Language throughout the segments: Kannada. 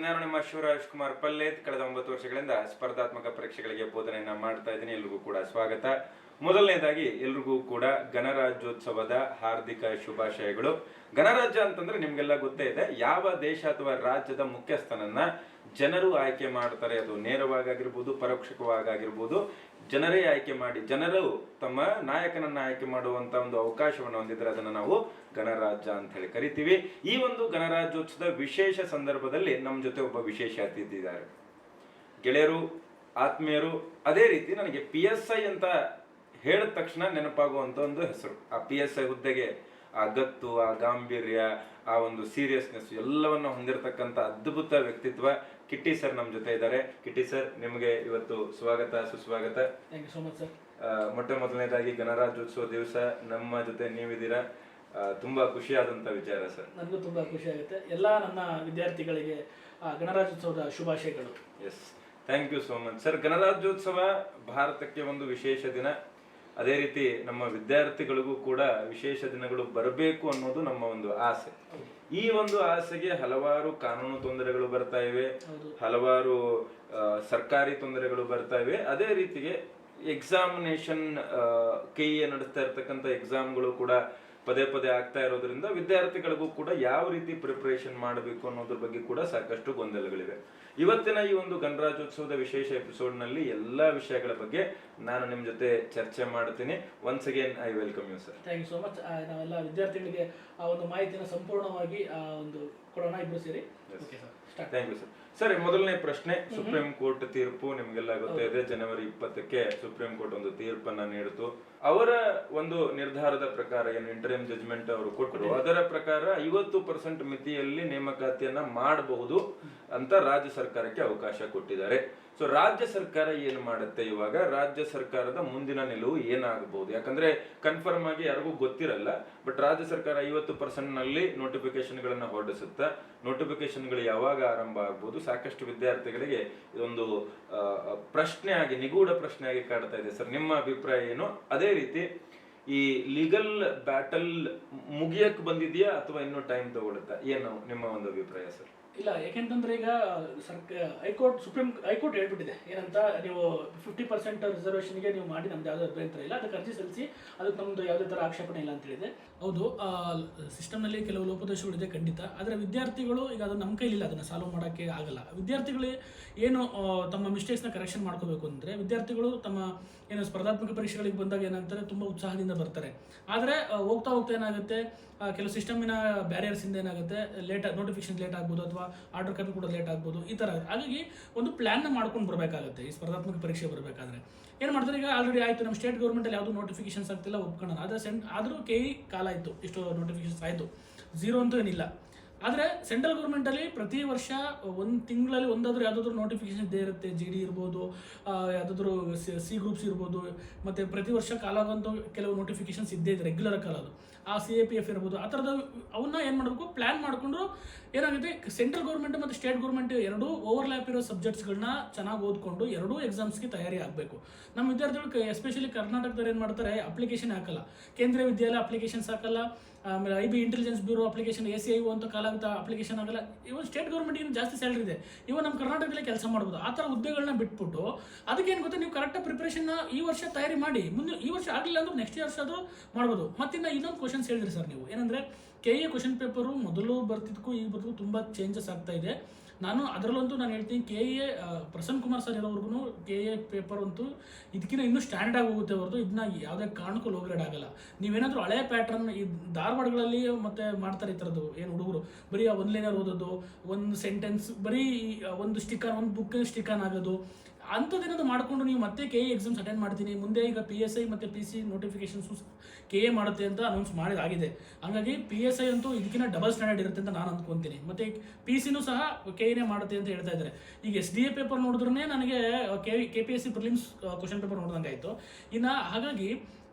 ನಿಮ್ಮ ಶಿವರಾಜ್ ಕುಮಾರ್ ಪಲ್ಲೇತ್ ಕಳೆದ ಒಂಬತ್ತು ವರ್ಷಗಳಿಂದ ಸ್ಪರ್ಧಾತ್ಮಕ ಪರೀಕ್ಷೆಗಳಿಗೆ ಬೋಧನೆಯನ್ನ ಮಾಡ್ತಾ ಇದ್ದೀನಿ, ಎಲ್ರಿಗೂ ಕೂಡ ಸ್ವಾಗತ. ಮೊದಲನೇದಾಗಿ ಎಲ್ರಿಗೂ ಕೂಡ ಗಣರಾಜ್ಯೋತ್ಸವದ ಹಾರ್ದಿಕ ಶುಭಾಶಯಗಳು. ಗಣರಾಜ್ಯ ಅಂತಂದ್ರೆ ನಿಮ್ಗೆಲ್ಲ ಗೊತ್ತೇ ಇದೆ, ಯಾವ ದೇಶ ಅಥವಾ ರಾಜ್ಯದ ಮುಖ್ಯಸ್ಥನನ್ನ ಜನರು ಆಯ್ಕೆ ಮಾಡ್ತಾರೆ, ಅದು ನೇರವಾಗಿರ್ಬೋದು ಪರೋಕ್ಷವಾಗಿರ್ಬೋದು ಜನರೇ ಆಯ್ಕೆ ಮಾಡಿ, ಜನರು ತಮ್ಮ ನಾಯಕನನ್ನ ಆಯ್ಕೆ ಮಾಡುವಂತ ಒಂದು ಅವಕಾಶವನ್ನು ಹೊಂದಿದ್ರೆ ಅದನ್ನ ನಾವು ಗಣರಾಜ್ಯ ಅಂತ ಹೇಳಿ ಕರಿತೀವಿ. ಈ ಒಂದು ಗಣರಾಜ್ಯೋತ್ಸವದ ವಿಶೇಷ ಸಂದರ್ಭದಲ್ಲಿ ನಮ್ಮ ಜೊತೆ ಒಬ್ಬ ವಿಶೇಷ ಅತಿಥಿ ಇದ್ದಾರೆ. ಗೆಳೆಯರು, ಆತ್ಮೀಯರು, ಅದೇ ರೀತಿ ನನಗೆ ಪಿ ಎಸ್ ಐ ಅಂತ ಹೇಳಿದ ತಕ್ಷಣ ನೆನಪಾಗುವಂತ ಒಂದು ಹೆಸರು. ಆ ಪಿ ಎಸ್ ಐ ಹುದ್ದೆಗೆ ಆ ಗತ್ತು ಆ ಗಾಂಭೀರ್ಯ ಆ ಒಂದು ಸೀರಿಯಸ್ನೆಸ್ ಎಲ್ಲವನ್ನ ಹೊಂದಿರತಕ್ಕಂತ ಅದ್ಭುತ ವ್ಯಕ್ತಿತ್ವ ಕಿಟ್ಟಿ ಸರ್ ನಮ್ಮ ಜೊತೆ ಇದ್ದಾರೆ. ಕಿಟ್ಟಿ ಸರ್ ನಿಮಗೆ ಇವತ್ತು ಸ್ವಾಗತ ಸುಸ್ವಾಗತ. Thank you so much sir ಮೊಟ್ಟ ಮೊದಲನೇದಾಗಿ ಗಣರಾಜ್ಯೋತ್ಸವ ದಿವಸ ನಮ್ಮ ಜೊತೆ ನೀವಿದ್ದೀರಾ? ತುಂಬಾ ಖುಷಿಯಾದಂಥ ವಿಚಾರ ಸರ್. ನನಗೂ ತುಂಬಾ ಖುಷಿ ಆಗುತ್ತೆ. ಎಲ್ಲ ನನ್ನ ವಿದ್ಯಾರ್ಥಿಗಳಿಗೆ ಗಣರಾಜ್ಯೋತ್ಸವದ ಶುಭಾಶಯಗಳು. Yes thank you so much sir ಗಣರಾಜ್ಯೋತ್ಸವ ಭಾರತಕ್ಕೆ ಒಂದು ವಿಶೇಷ ದಿನ. ಅದೇ ರೀತಿ ನಮ್ಮ ವಿದ್ಯಾರ್ಥಿಗಳಿಗೂ ಕೂಡ ವಿಶೇಷ ದಿನಗಳು ಬರಬೇಕು ಅನ್ನೋದು ನಮ್ಮ ಒಂದು ಆಸೆ. ಈ ಒಂದು ಆಸೆಗೆ ಹಲವಾರು ಕಾನೂನು ತೊಂದರೆಗಳು ಬರ್ತಾ ಇವೆ. ಹಲವಾರು ಸರ್ಕಾರಿ ತೊಂದರೆಗಳು ಬರ್ತಾ ಇವೆ. ಅದೇ ರೀತಿಗೆ ಎಕ್ಸಾಮಿನೇಷನ್ ಕೆ ಎ ನಡೆಸ್ತಾ ಇರ್ತಕ್ಕಂಥ ಎಕ್ಸಾಮ್ಗಳು ಕೂಡ ಪದೇ ಪದೇ ಆಗ್ತಾ ಇರೋದ್ರಿಂದ ವಿದ್ಯಾರ್ಥಿಗಳಿಗೂ ಕೂಡ ಯಾವ ರೀತಿ ಪ್ರಿಪರೇಷನ್ ಮಾಡಬೇಕು ಅನ್ನೋದ್ರ ಬಗ್ಗೆ ಕೂಡ ಸಾಕಷ್ಟು ಗೊಂದಲಗಳಿವೆ. ಇವತ್ತಿನ ಈ ಒಂದು ಗಣರಾಜ್ಯೋತ್ಸವದ ವಿಶೇಷ ಎಪಿಸೋಡ್ನಲ್ಲಿ ಎಲ್ಲಾ ವಿಷಯಗಳ ಬಗ್ಗೆ ನಾನು ನಿಮ್ ಜೊತೆ ಚರ್ಚೆ ಮಾಡ್ತೀನಿ. Once again I welcome you sir thank you so much ನಾವೆಲ್ಲ ವಿದ್ಯಾರ್ಥಿಗಳಿಗೆ ಆ ಒಂದು ಮಾಹಿತಿನ ಸಂಪೂರ್ಣವಾಗಿ ಆ ಒಂದು ಕೊಡೋಣ ಇಬ್ರು ಸೇರಿ? ಥ್ಯಾಂಕ್ ಯು ಸರ್ ಸರ್ ಮೊದಲನೇ ಪ್ರಶ್ನೆ. ಸುಪ್ರೀಂ ಕೋರ್ಟ್ ತೀರ್ಪು ನಿಮ್ಗೆಲ್ಲ ಗೊತ್ತೇ ಇದೆ. ಜನವರಿ ಇಪ್ಪತ್ತಕ್ಕೆ ಸುಪ್ರೀಂ ಕೋರ್ಟ್ ಒಂದು ತೀರ್ಪನ್ನ ನೀಡಿತು. ಅವರ ಒಂದು ನಿರ್ಧಾರದ ಪ್ರಕಾರ ಏನು ಇಂಟರಿಮ್ ಜಜ್ಮೆಂಟ್ ಅವರು ಕೊಟ್ಟರು ಅದರ ಪ್ರಕಾರ ಐವತ್ತು ಪರ್ಸೆಂಟ್ ಮಿತಿಯಲ್ಲಿ ನೇಮಕಾತಿಯನ್ನ ಮಾಡಬಹುದು. ಅಂತ ರಾಜ್ಯ ಸರ್ಕಾರಕ್ಕೆ ಅವಕಾಶ ಕೊಟ್ಟಿದ್ದಾರೆ. ಸೊ ರಾಜ್ಯ ಸರ್ಕಾರ ಏನು ಮಾಡುತ್ತೆ? ಇವಾಗ ರಾಜ್ಯ ಸರ್ಕಾರದ ಮುಂದಿನ ನಿಲುವು ಏನಾಗಬಹುದು ಯಾಕಂದ್ರೆ ಕನ್ಫರ್ಮ್ ಆಗಿ ಯಾರಿಗೂ ಗೊತ್ತಿರಲ್ಲ ಬಟ್ ರಾಜ್ಯ ಸರ್ಕಾರ ಐವತ್ತು ಪರ್ಸೆಂಟ್ನಲ್ಲಿ ನೋಟಿಫಿಕೇಶನ್ ಗಳನ್ನ ಹೊರಡಿಸುತ್ತಾ ನೋಟಿಫಿಕೇಶನ್ಗಳು ಯಾವಾಗ ಆರಂಭ ಆಗ್ಬೋದು? ಸಾಕಷ್ಟು ವಿದ್ಯಾರ್ಥಿಗಳಿಗೆ ಇದೊಂದು ಪ್ರಶ್ನೆ ಆಗಿ ನಿಗೂಢ ಪ್ರಶ್ನೆ ಆಗಿ ಕಾಡ್ತಾ ಇದೆ. ಸರ್, ನಿಮ್ಮ ಅಭಿಪ್ರಾಯ ಏನು? ಅದೇ ರೀತಿ, ಈ ಲೀಗಲ್ ಬ್ಯಾಟಲ್ ಮುಗಿಯಕ್ ಬಂದಿದೆಯಾ ಅಥವಾ ಇನ್ನೂ ಟೈಮ್ ತಗೊಳುತ್ತಾ ಏನು ನಿಮ್ಮ ಒಂದು ಅಭಿಪ್ರಾಯ ಸರ್? ಇಲ್ಲ ಯಾಕೆಂತಂದ್ರೆ ಈಗ ಸರ್ಕ, high court, supreme, high court ಹೇಳ್ಬಿಟ್ಟಿದೆ. ಏನಂತ, ನೀವು ಫಿಫ್ಟಿ ಪರ್ಸೆಂಟ್ ರಿಸರ್ವೇಷನ್ಗೆ ನೀವು ಮಾಡಿ, ನಮ್ದು ಯಾವುದೇ ಅಭ್ಯಂತರ ಇಲ್ಲ. ಅದಕ್ಕೆ ಅರ್ಜಿ ಸಲ್ಲಿಸಿ, ಅದಕ್ಕೆ ನಮ್ದು ಯಾವುದೇ ಥರ ಆಕ್ಷೇಪಣೆ ಇಲ್ಲ ಅಂತ ಹೇಳಿದೆ. ಹೌದು ಸಿಸ್ಟಮ್ನಲ್ಲಿ ಕೆಲವು ಲೋಪದೋಷಗಳಿದೆ ಖಂಡಿತ. ಆದರೆ ವಿದ್ಯಾರ್ಥಿಗಳು ಈಗ ಅದು ನಮ್ಮ ಕೈಲಿಲ್ಲ, ಅದನ್ನು ಸಾಲ್ವ್ ಮಾಡೋಕ್ಕೆ ಆಗಲ್ಲ. ವಿದ್ಯಾರ್ಥಿಗಳು ಏನು ತಮ್ಮ ಮಿಸ್ಟೇಕ್ಸ್ನ ಕರೆಕ್ಷನ್ ಮಾಡ್ಕೋಬೇಕು ಅಂದರೆ, ವಿದ್ಯಾರ್ಥಿಗಳು ತಮ್ಮ ಏನು ಸ್ಪರ್ಧಾತ್ಮಕ ಪರೀಕ್ಷೆಗಳಿಗೆ ಬಂದಾಗ ಏನಾಗ್ತಾರೆ ತುಂಬ ಉತ್ಸಾಹದಿಂದ ಬರ್ತಾರೆ. ಆದರೆ ಹೋಗ್ತಾ ಹೋಗ್ತಾ ಏನಾಗುತ್ತೆ ಕೆಲವು ಸಿಸ್ಟಮಿನ ಬ್ಯಾರಿಯರ್ಸಿಂದ ಏನಾಗುತ್ತೆ, ಲೇಟ್ ನೋಟಿಫಿಕೇಶನ್ ಲೇಟ್ ಆಗ್ಬೋದು ಅಥವಾ ಆರ್ಡರ್ ಕಾಪಿ ಕೂಡ ಲೇಟ್ ಆಗ್ಬೋದು, ಈ ಥರ ಹಾಗಾಗಿ ಒಂದು ಪ್ಲ್ಯಾನ್ನ ಮಾಡ್ಕೊಂಡು ಬರಬೇಕಾಗುತ್ತೆ, ಈ ಸ್ಪರ್ಧಾತ್ಮಕ ಪರೀಕ್ಷೆ ಬರಬೇಕಾದ್ರೆ. ಏನು ಮಾಡ್ತಾರೆ, ಈಗ ಆಲ್ರೆಡಿ ಆಯಿತು, ನಮ್ಮ ಸ್ಟೇಟ್ ಗೌರ್ಮೆಂಟಲ್ಲಿ ಯಾವುದು ನೋಟಿಫಿಕೇಶನ್ಸ್ ಆಗ್ತಿಲ್ಲ, ಒಪ್ಕೊಳ್ಳೋಣ. ಆದರೆ ಸೆಂಡ್ ಆದರೂ ಕೆ ಇ ಕಾಲ ಆಯಿತು ಇಷ್ಟು ನೋಟಿಫಿಕೇಶನ್ಸ್ ಆಯಿತು. ಝೀರೋ ಅಂತೂ ಏನಿಲ್ಲ. ಆದರೆ ಸೆಂಟ್ರಲ್ ಗೌರ್ಮೆಂಟಲ್ಲಿ ಪ್ರತಿ ವರ್ಷ ಒಂದು ತಿಂಗಳಲ್ಲಿ ಒಂದಾದ್ರೂ ಯಾವುದಾದ್ರೂ ನೋಟಿಫಿಕೇಶನ್ ಇದ್ದೇ ಇರುತ್ತೆ. ಜಿ ಡಿ ಇರ್ಬೋದು ಯಾವುದಾದ್ರೂ ಸಿ ಗ್ರೂಪ್ಸ್ ಇರ್ಬೋದು, ಮತ್ತು ಪ್ರತಿ ವರ್ಷ ಕಾಲಾಗಂತೂ ಕೆಲವು ನೋಟಿಫಿಕೇಶನ್ಸ್ ಇದ್ದೇ ಇದೆ ರೆಗ್ಯುಲರ್ ಕಾಲ ಅದು. ಆ ಸಿ ಎ ಪಿ ಎಫ್ ಇರ್ಬೋದು, ಆ ಥರದ ಅವನ್ನ ಏನು ಮಾಡಬೇಕು? ಪ್ಲ್ಯಾನ್ ಮಾಡಿಕೊಂಡು ಏನಾಗುತ್ತೆ ಸೆಂಟ್ರಲ್ ಗೌರ್ಮೆಂಟ್ ಮತ್ತು ಸ್ಟೇಟ್ ಗೌರ್ಮೆಂಟ್ ಎರಡೂ ಓವರ್ಲ್ಯಾಪ್ ಇರೋ ಸಬ್ಜೆಕ್ಟ್ಸ್ಗಳನ್ನ ಚೆನ್ನಾಗಿ ಓದ್ಕೊಂಡು ಎರಡೂ ಎಕ್ಸಾಮ್ಸ್ಗೆ ತಯಾರಿ ಆಗಬೇಕು. ನಮ್ಮ ವಿದ್ಯಾರ್ಥಿಗಳು ಎಸ್ಪೆಷಲಿ ಕರ್ನಾಟಕದವ್ರು ಏನು ಮಾಡ್ತಾರೆ ಅಪ್ಲಿಕೇಶನ್ ಹಾಕಲ್ಲ. ಕೇಂದ್ರೀಯ ವಿದ್ಯಾಲಯ ಅಪ್ಲಿಕೇಶನ್ಸ್ ಹಾಕಲ್ಲ, ಆಮೇಲೆ I B intelligence bureau application A C I ಅಂತ ಕಾಲಾಗುತ್ತ ಅಪ್ಲಿಕೇಶನ್ ಆಗಲ್ಲ. ಇವನ್ ಸ್ಟೇಟ್ ಗೌರ್ಮೆಂಟ್ ಜಾಸ್ತಿ ಸ್ಯಾಲ್ರಿ ಇದೆ. ಇವನ್ ನಮ್ಮ ಕರ್ನಾಟಕದಲ್ಲಿ ಕೆಲಸ ಮಾಡ್ಬೋದು. ಆ ಥರ ಹುದ್ದೆಗಳನ್ನ ಬಿಟ್ಬಿಟ್ಟು ಅದಕ್ಕೆ ಏನು ಗೊತ್ತಾ, ನೀವು ಕರೆಕ್ಟಾಗಿ ಪ್ರಿಪ್ರೇಷನ್ ಈ ವರ್ಷ ತಯಾರಿ ಮಾಡಿ ಮುಂದೆ ಈ ವರ್ಷ ಆಗಲಿಲ್ಲ ಅಂದ್ರೆ ನೆಕ್ಸ್ಟ್ ಇಯರ್ಸ್ ಆದರೂ ಮಾಡ್ಬೋದು. ಮತ್ತಿನ್ನ ಇನ್ನೊಂದು ಕ್ವಶನ್ಸ್ ಹೇಳಿದ್ರಿ ಸರ್ ನೀವು. ಏನಂದ್ರೆ ಕೆ ಎ ಕ್ವಶನ್ ಪೇಪರು ಮೊದಲು ಬರ್ತಿದ್ದಕ್ಕೂ ಈಗ ಬರ್ತಿದ್ದಕ್ಕೂ ತುಂಬ ಚೇಂಜಸ್ ಆಗ್ತಾ ಇದೆ. ನಾನು ಅದರಲ್ಲಂತೂ ನಾನು ಹೇಳ್ತೀನಿ K A Prasanna Kumar sir ಇರೋವರೆಗೂ ಕೆ ಎ ಪೇಪರ್ ಅಂತೂ ಇದಕ್ಕಿಂತ ಇನ್ನೂ ಸ್ಟ್ಯಾಂಡರ್ಡ್ ಆಗಿ ಹೋಗುತ್ತೆ ಹೊರತು ಇದನ್ನ ಯಾವುದೇ ಕಾರಣಕ್ಕೂ ಲೋಗ್ರೇಡ್ ಆಗಲ್ಲ. ನೀವೇನಾದರೂ ಹಳೆ ಪ್ಯಾಟ್ರನ್ ಈ ಧಾರವಾಡಗಳಲ್ಲಿ ಮತ್ತೆ ಮಾಡ್ತಾರೆ ಈ ಥರದ್ದು ಏನು ಹುಡುಗರು? ಬರೀ ಒಂದು ಲೈನರ್ ಓದೋದು, ಒಂದು ಸೆಂಟೆನ್ಸ್ ಬರೀ ಒಂದು ಸ್ಟಿಕ್ಕರ್ ಒಂದು ಬುಕ್ ಸ್ಟಿಕ್ಕನ್ ಆಗೋದು ಅಂಥದ್ದೇನಾದ್ರು ಮಾಡಿಕೊಂಡು ನೀವು ಮತ್ತೆ ಕೆ ಎ ಎಕ್ಸಾಮ್ಸ್ ಅಟೆಂಡ್ ಮಾಡ್ತೀನಿ, ಮುಂದೆ ಈಗ ಪಿ ಎಸ್ ಐ ಮತ್ತು P C notifications K A ಮಾಡುತ್ತೆ ಅಂತ ಅನೌನ್ಸ್ ಮಾಡಿದಾಗಿದೆ. ಹಾಗಾಗಿ ಪಿ ಎಸ್ ಐ ಅಂತೂ ಇದಕ್ಕಿಂತ ಡಬಲ್ ಸ್ಟ್ಯಾಂಡರ್ಡ್ ಇರುತ್ತೆ ಅಂತ ನಾನು ಅಂದ್ಕೊತೀನಿ. ಮತ್ತು ಪಿ ಸಿನೂ ಸಹ ಕೆ ಎನೇ ಮಾಡುತ್ತೆ ಅಂತ ಹೇಳ್ತಾ ಇದ್ದಾರೆ. ಈಗ ಎಸ್ ಡಿ ಎ ಪೇಪರ್ ನೋಡಿದ್ರೆ ನನಗೆ K K P S C prelims question paper ನೋಡಿದಂಗೆ ಆಯಿತು ಇನ್ನು ಹಾಗಾಗಿ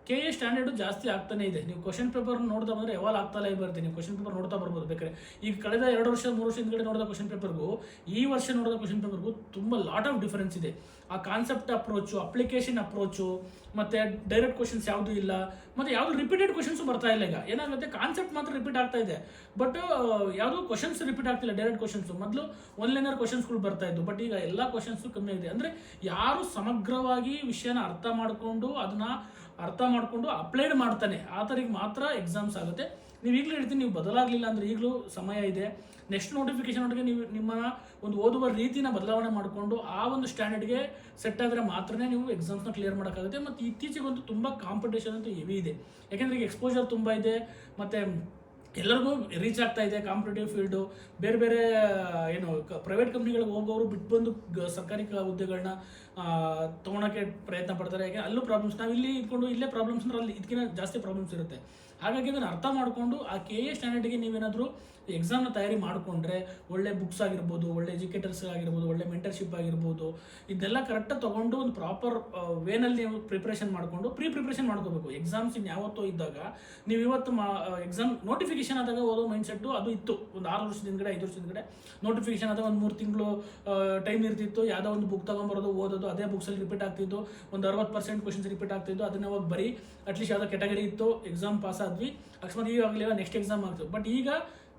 ಕೆ ಎ ಸ್ಟ್ಯಾಂಡರ್ಡು ಜಾಸ್ತಿ ಆಗ್ತಾನೆ ಇದೆ. ನೀವು ಕ್ವಶನ್ ಪೇಪರ್ ನೋಡ್ತಾ ಬಂದರೆ ಯಾವಾಗ ಆಗ್ತಾಲೇ ಬರ್ತೀನಿ ನೀವು ಕ್ವಶನ್ ಪೇಪರ್ ನೋಡ್ತಾ ಬರ್ಬೋದು. ಬೇಕಾದ್ರೆ ಈಗ ಕಳೆದ ಎರಡು ವರ್ಷ, ಮೂರು ವರ್ಷ ಹಿಂದ್ಗಡೆ ನೋಡಿದ ಕ್ವಶನ್ ಪೇಪರ್ಗೂ ಈ ವರ್ಷ ನೋಡಿದ ಕ್ವಶನ್ ಪೇಪರ್ಗೂ ತುಂಬ ಲಾಟ್ ಆಫ್ ಡಿಫರೆನ್ಸ್ ಇದೆ. ಆ ಕಾನ್ಸೆಪ್ಟ್ ಅಪ್ರೋಚು ಅಪ್ಲಿಕೇಶನ್ ಅಪ್ರೋಚು ಮತ್ತು ಡೈರೆಕ್ಟ್ ಕ್ವಶನ್ಸ್ ಯಾವುದೂ ಇಲ್ಲ, ಮತ್ತು ಯಾವುದು ರಿಪೀಟೆಡ್ ಕ್ವಶನ್ಸು ಬರ್ತಾ ಇಲ್ಲ ಈಗ. ಏನಾಗುತ್ತೆ ಕಾನ್ಸೆಪ್ಟ್ ಮಾತ್ರ ರಿಪೀಟ್ ಆಗ್ತಾ ಇದೆ. ಬಟ್ ಯಾವುದು ಕ್ವಶನ್ಸ್ ರಿಪೀಟ್ ಆಗ್ತಿಲ್ಲ ಡೈರೆಕ್ಟ್ ಕ್ವಶನ್ಸು ಮೊದಲು ಒನ್ ಲೈನರ್ ಕ್ವಶನ್ಸ್ಗಳು ಬರ್ತಾ ಇದ್ದು ಬಟ್ ಈಗ ಎಲ್ಲ ಕ್ವಶನ್ಸು ಕಮ್ಮಿ ಆಗಿದೆ. ಅಂದರೆ ಯಾರು ಸಮಗ್ರವಾಗಿ ವಿಷಯನ ಅರ್ಥ ಮಾಡಿಕೊಂಡು ಅದನ್ನ ಅರ್ಥ ಮಾಡಿಕೊಂಡು ಅಪ್ಲೈಡ್ ಮಾಡ್ತಾನೆ. ಆ ಥರಿಗೆ ಮಾತ್ರ ಎಕ್ಸಾಮ್ಸ್ ಆಗುತ್ತೆ. ನೀವು ಈಗಲೂ ಹೇಳ್ತೀನಿ, ನೀವು ಬದಲಾಗಲಿಲ್ಲ ಅಂದರೆ ಈಗಲೂ ಸಮಯ ಇದೆ. ನೆಕ್ಸ್ಟ್ ನೋಟಿಫಿಕೇಶನ್ ಒಟ್ಟಿಗೆ ನೀವು ನಿಮ್ಮ ಒಂದು ಓದುವ ರೀತಿನ ಬದಲಾವಣೆ ಮಾಡಿಕೊಂಡು ಆ ಒಂದು ಸ್ಟ್ಯಾಂಡರ್ಡ್ಗೆ ಸೆಟ್ ಆದರೆ ಮಾತ್ರನೇ ನೀವು ಎಕ್ಸಾಮ್ಸ್ನ ಕ್ಲಿಯರ್ ಮಾಡೋಕ್ಕಾಗುತ್ತೆ. ಮತ್ತು ಇತ್ತೀಚೆಗಂತೂ ತುಂಬ ಕಾಂಪಿಟೇಷನ್ ಅಂತೂ ಹೆವಿ ಇದೆ. ಯಾಕೆಂದರೆ ಈಗ ಎಕ್ಸ್ಪೋಜರ್ ತುಂಬ ಇದೆ. ಮತ್ತು ಎಲ್ಲರಿಗೂ ರೀಚ್ ಆಗ್ತಾ ಇದೆ ಕಾಂಪಿಟೇಟಿವ್ ಫೀಲ್ಡು ಬೇರೆ ಬೇರೆ ಏನು ಪ್ರೈವೇಟ್ ಕಂಪ್ನಿಗಳಿಗೆ ಹೋಗೋರು ಬಿಟ್ಟು ಬಂದು ಸರ್ಕಾರಿ ಹುದ್ದೆಗಳನ್ನ ತೊಗೊಳಕ್ಕೆ ಪ್ರಯತ್ನ ಪಡ್ತಾರೆ. ಯಾಕೆ, ಅಲ್ಲೂ ಪ್ರಾಬ್ಲಮ್ಸ್ ನಾವು ಇಲ್ಲಿ ಇಟ್ಕೊಂಡು ಇಲ್ಲೇ ಪ್ರಾಬ್ಲಮ್ಸ್ ಅಂದ್ರೆ ಅಲ್ಲಿ ಇದಕ್ಕಿಂತ ಜಾಸ್ತಿ ಪ್ರಾಬ್ಲಮ್ಸ್ ಇರುತ್ತೆ. ಹಾಗಾಗಿ ಅದನ್ನು ಅರ್ಥ ಮಾಡಿಕೊಂಡು ಆ ಕೆ ಎ ಸ್ಟ್ಯಾಂಡರ್ಡ್ಗೆ ನೀವೇನಾದರೂ ಎಕ್ಸಾಮ್ನ ತಯಾರಿ ಮಾಡಿಕೊಂಡ್ರೆ ಒಳ್ಳೆ ಬುಕ್ಸ್ ಆಗಿರ್ಬೋದು, ಒಳ್ಳೆ ಎಜುಕೇಟರ್ಸ್ ಆಗಿರ್ಬೋದು, ಒಳ್ಳೆ ಮೆಂಟರ್ಶಿಪ್ ಆಗಿರ್ಬೋದು, ಇದೆಲ್ಲ ಕರೆಕ್ಟಾಗಿ ತೊಗೊಂಡು ಒಂದು ಪ್ರಾಪರ್ ವೇನಲ್ಲಿ ನೀವು ಪ್ರಿಪ್ರೇಷನ್ ಮಾಡಿಕೊಂಡು ಪ್ರೀ ಪ್ರಿಪ್ರೇಷನ್ ಮಾಡ್ಕೋಬೇಕು. ಎಕ್ಸಾಮ್ಸ್ ಇನ್ನು ಯಾವತ್ತೋ ಇದ್ದಾಗ ನೀವು ಇವತ್ತು ಮಾ ಎಕ್ಸಾಮ್ ನೋಟಿಫಿಕೇಶನ್ ಆದಾಗ ಓದೋ ಮೈಂಡ್ಸೆಟ್ಟು ಅದು ಇತ್ತು. ಒಂದು ಆರು ವರ್ಷದ ಹಿಂದ್ಗಡೆ, ಐದು ವರ್ಷದ ಹಿಂದ್ಗಡೆ ನೋಟಿಫಿಕೇಶನ್ ಆದಾಗ ಒಂದು ಮೂರು ತಿಂಗಳು ಟೈಮ್ ಇರ್ತಿತ್ತು. ಯಾವುದೋ ಒಂದು ಬುಕ್ ತೊಗೊಂಬರೋದು, ಓದೋದು, ಅದೇ ಬುಕ್ಸಲ್ಲಿ ರಿಪೀಟ್ ಆಗ್ತಿತ್ತು. ಒಂದು ಅರವತ್ತು ಪರ್ಸೆಂಟ್ ಕ್ವಶನ್ಸ್ ರಿಪೀಟ್ ಆಗ್ತಿತ್ತು. ಅದನ್ನ ಅವಾಗ ಬರೀ ಅಟ್ಲೀಸ್ಟ್ ಯಾವುದೋ ಕೆಟಗರಿ ಇತ್ತು ಎಕ್ಸಾಮ್ ಪಾಸ್ ಆದ್ವಿ. ಅಕಸ್ಮಾತ್ ಈಗಾಗಲಿಲ್ಲ ನೆಕ್ಸ್ಟ್ ಎಕ್ಸಾಮ್ ಆಗ್ತದೆ ಬಟ್ ಈಗ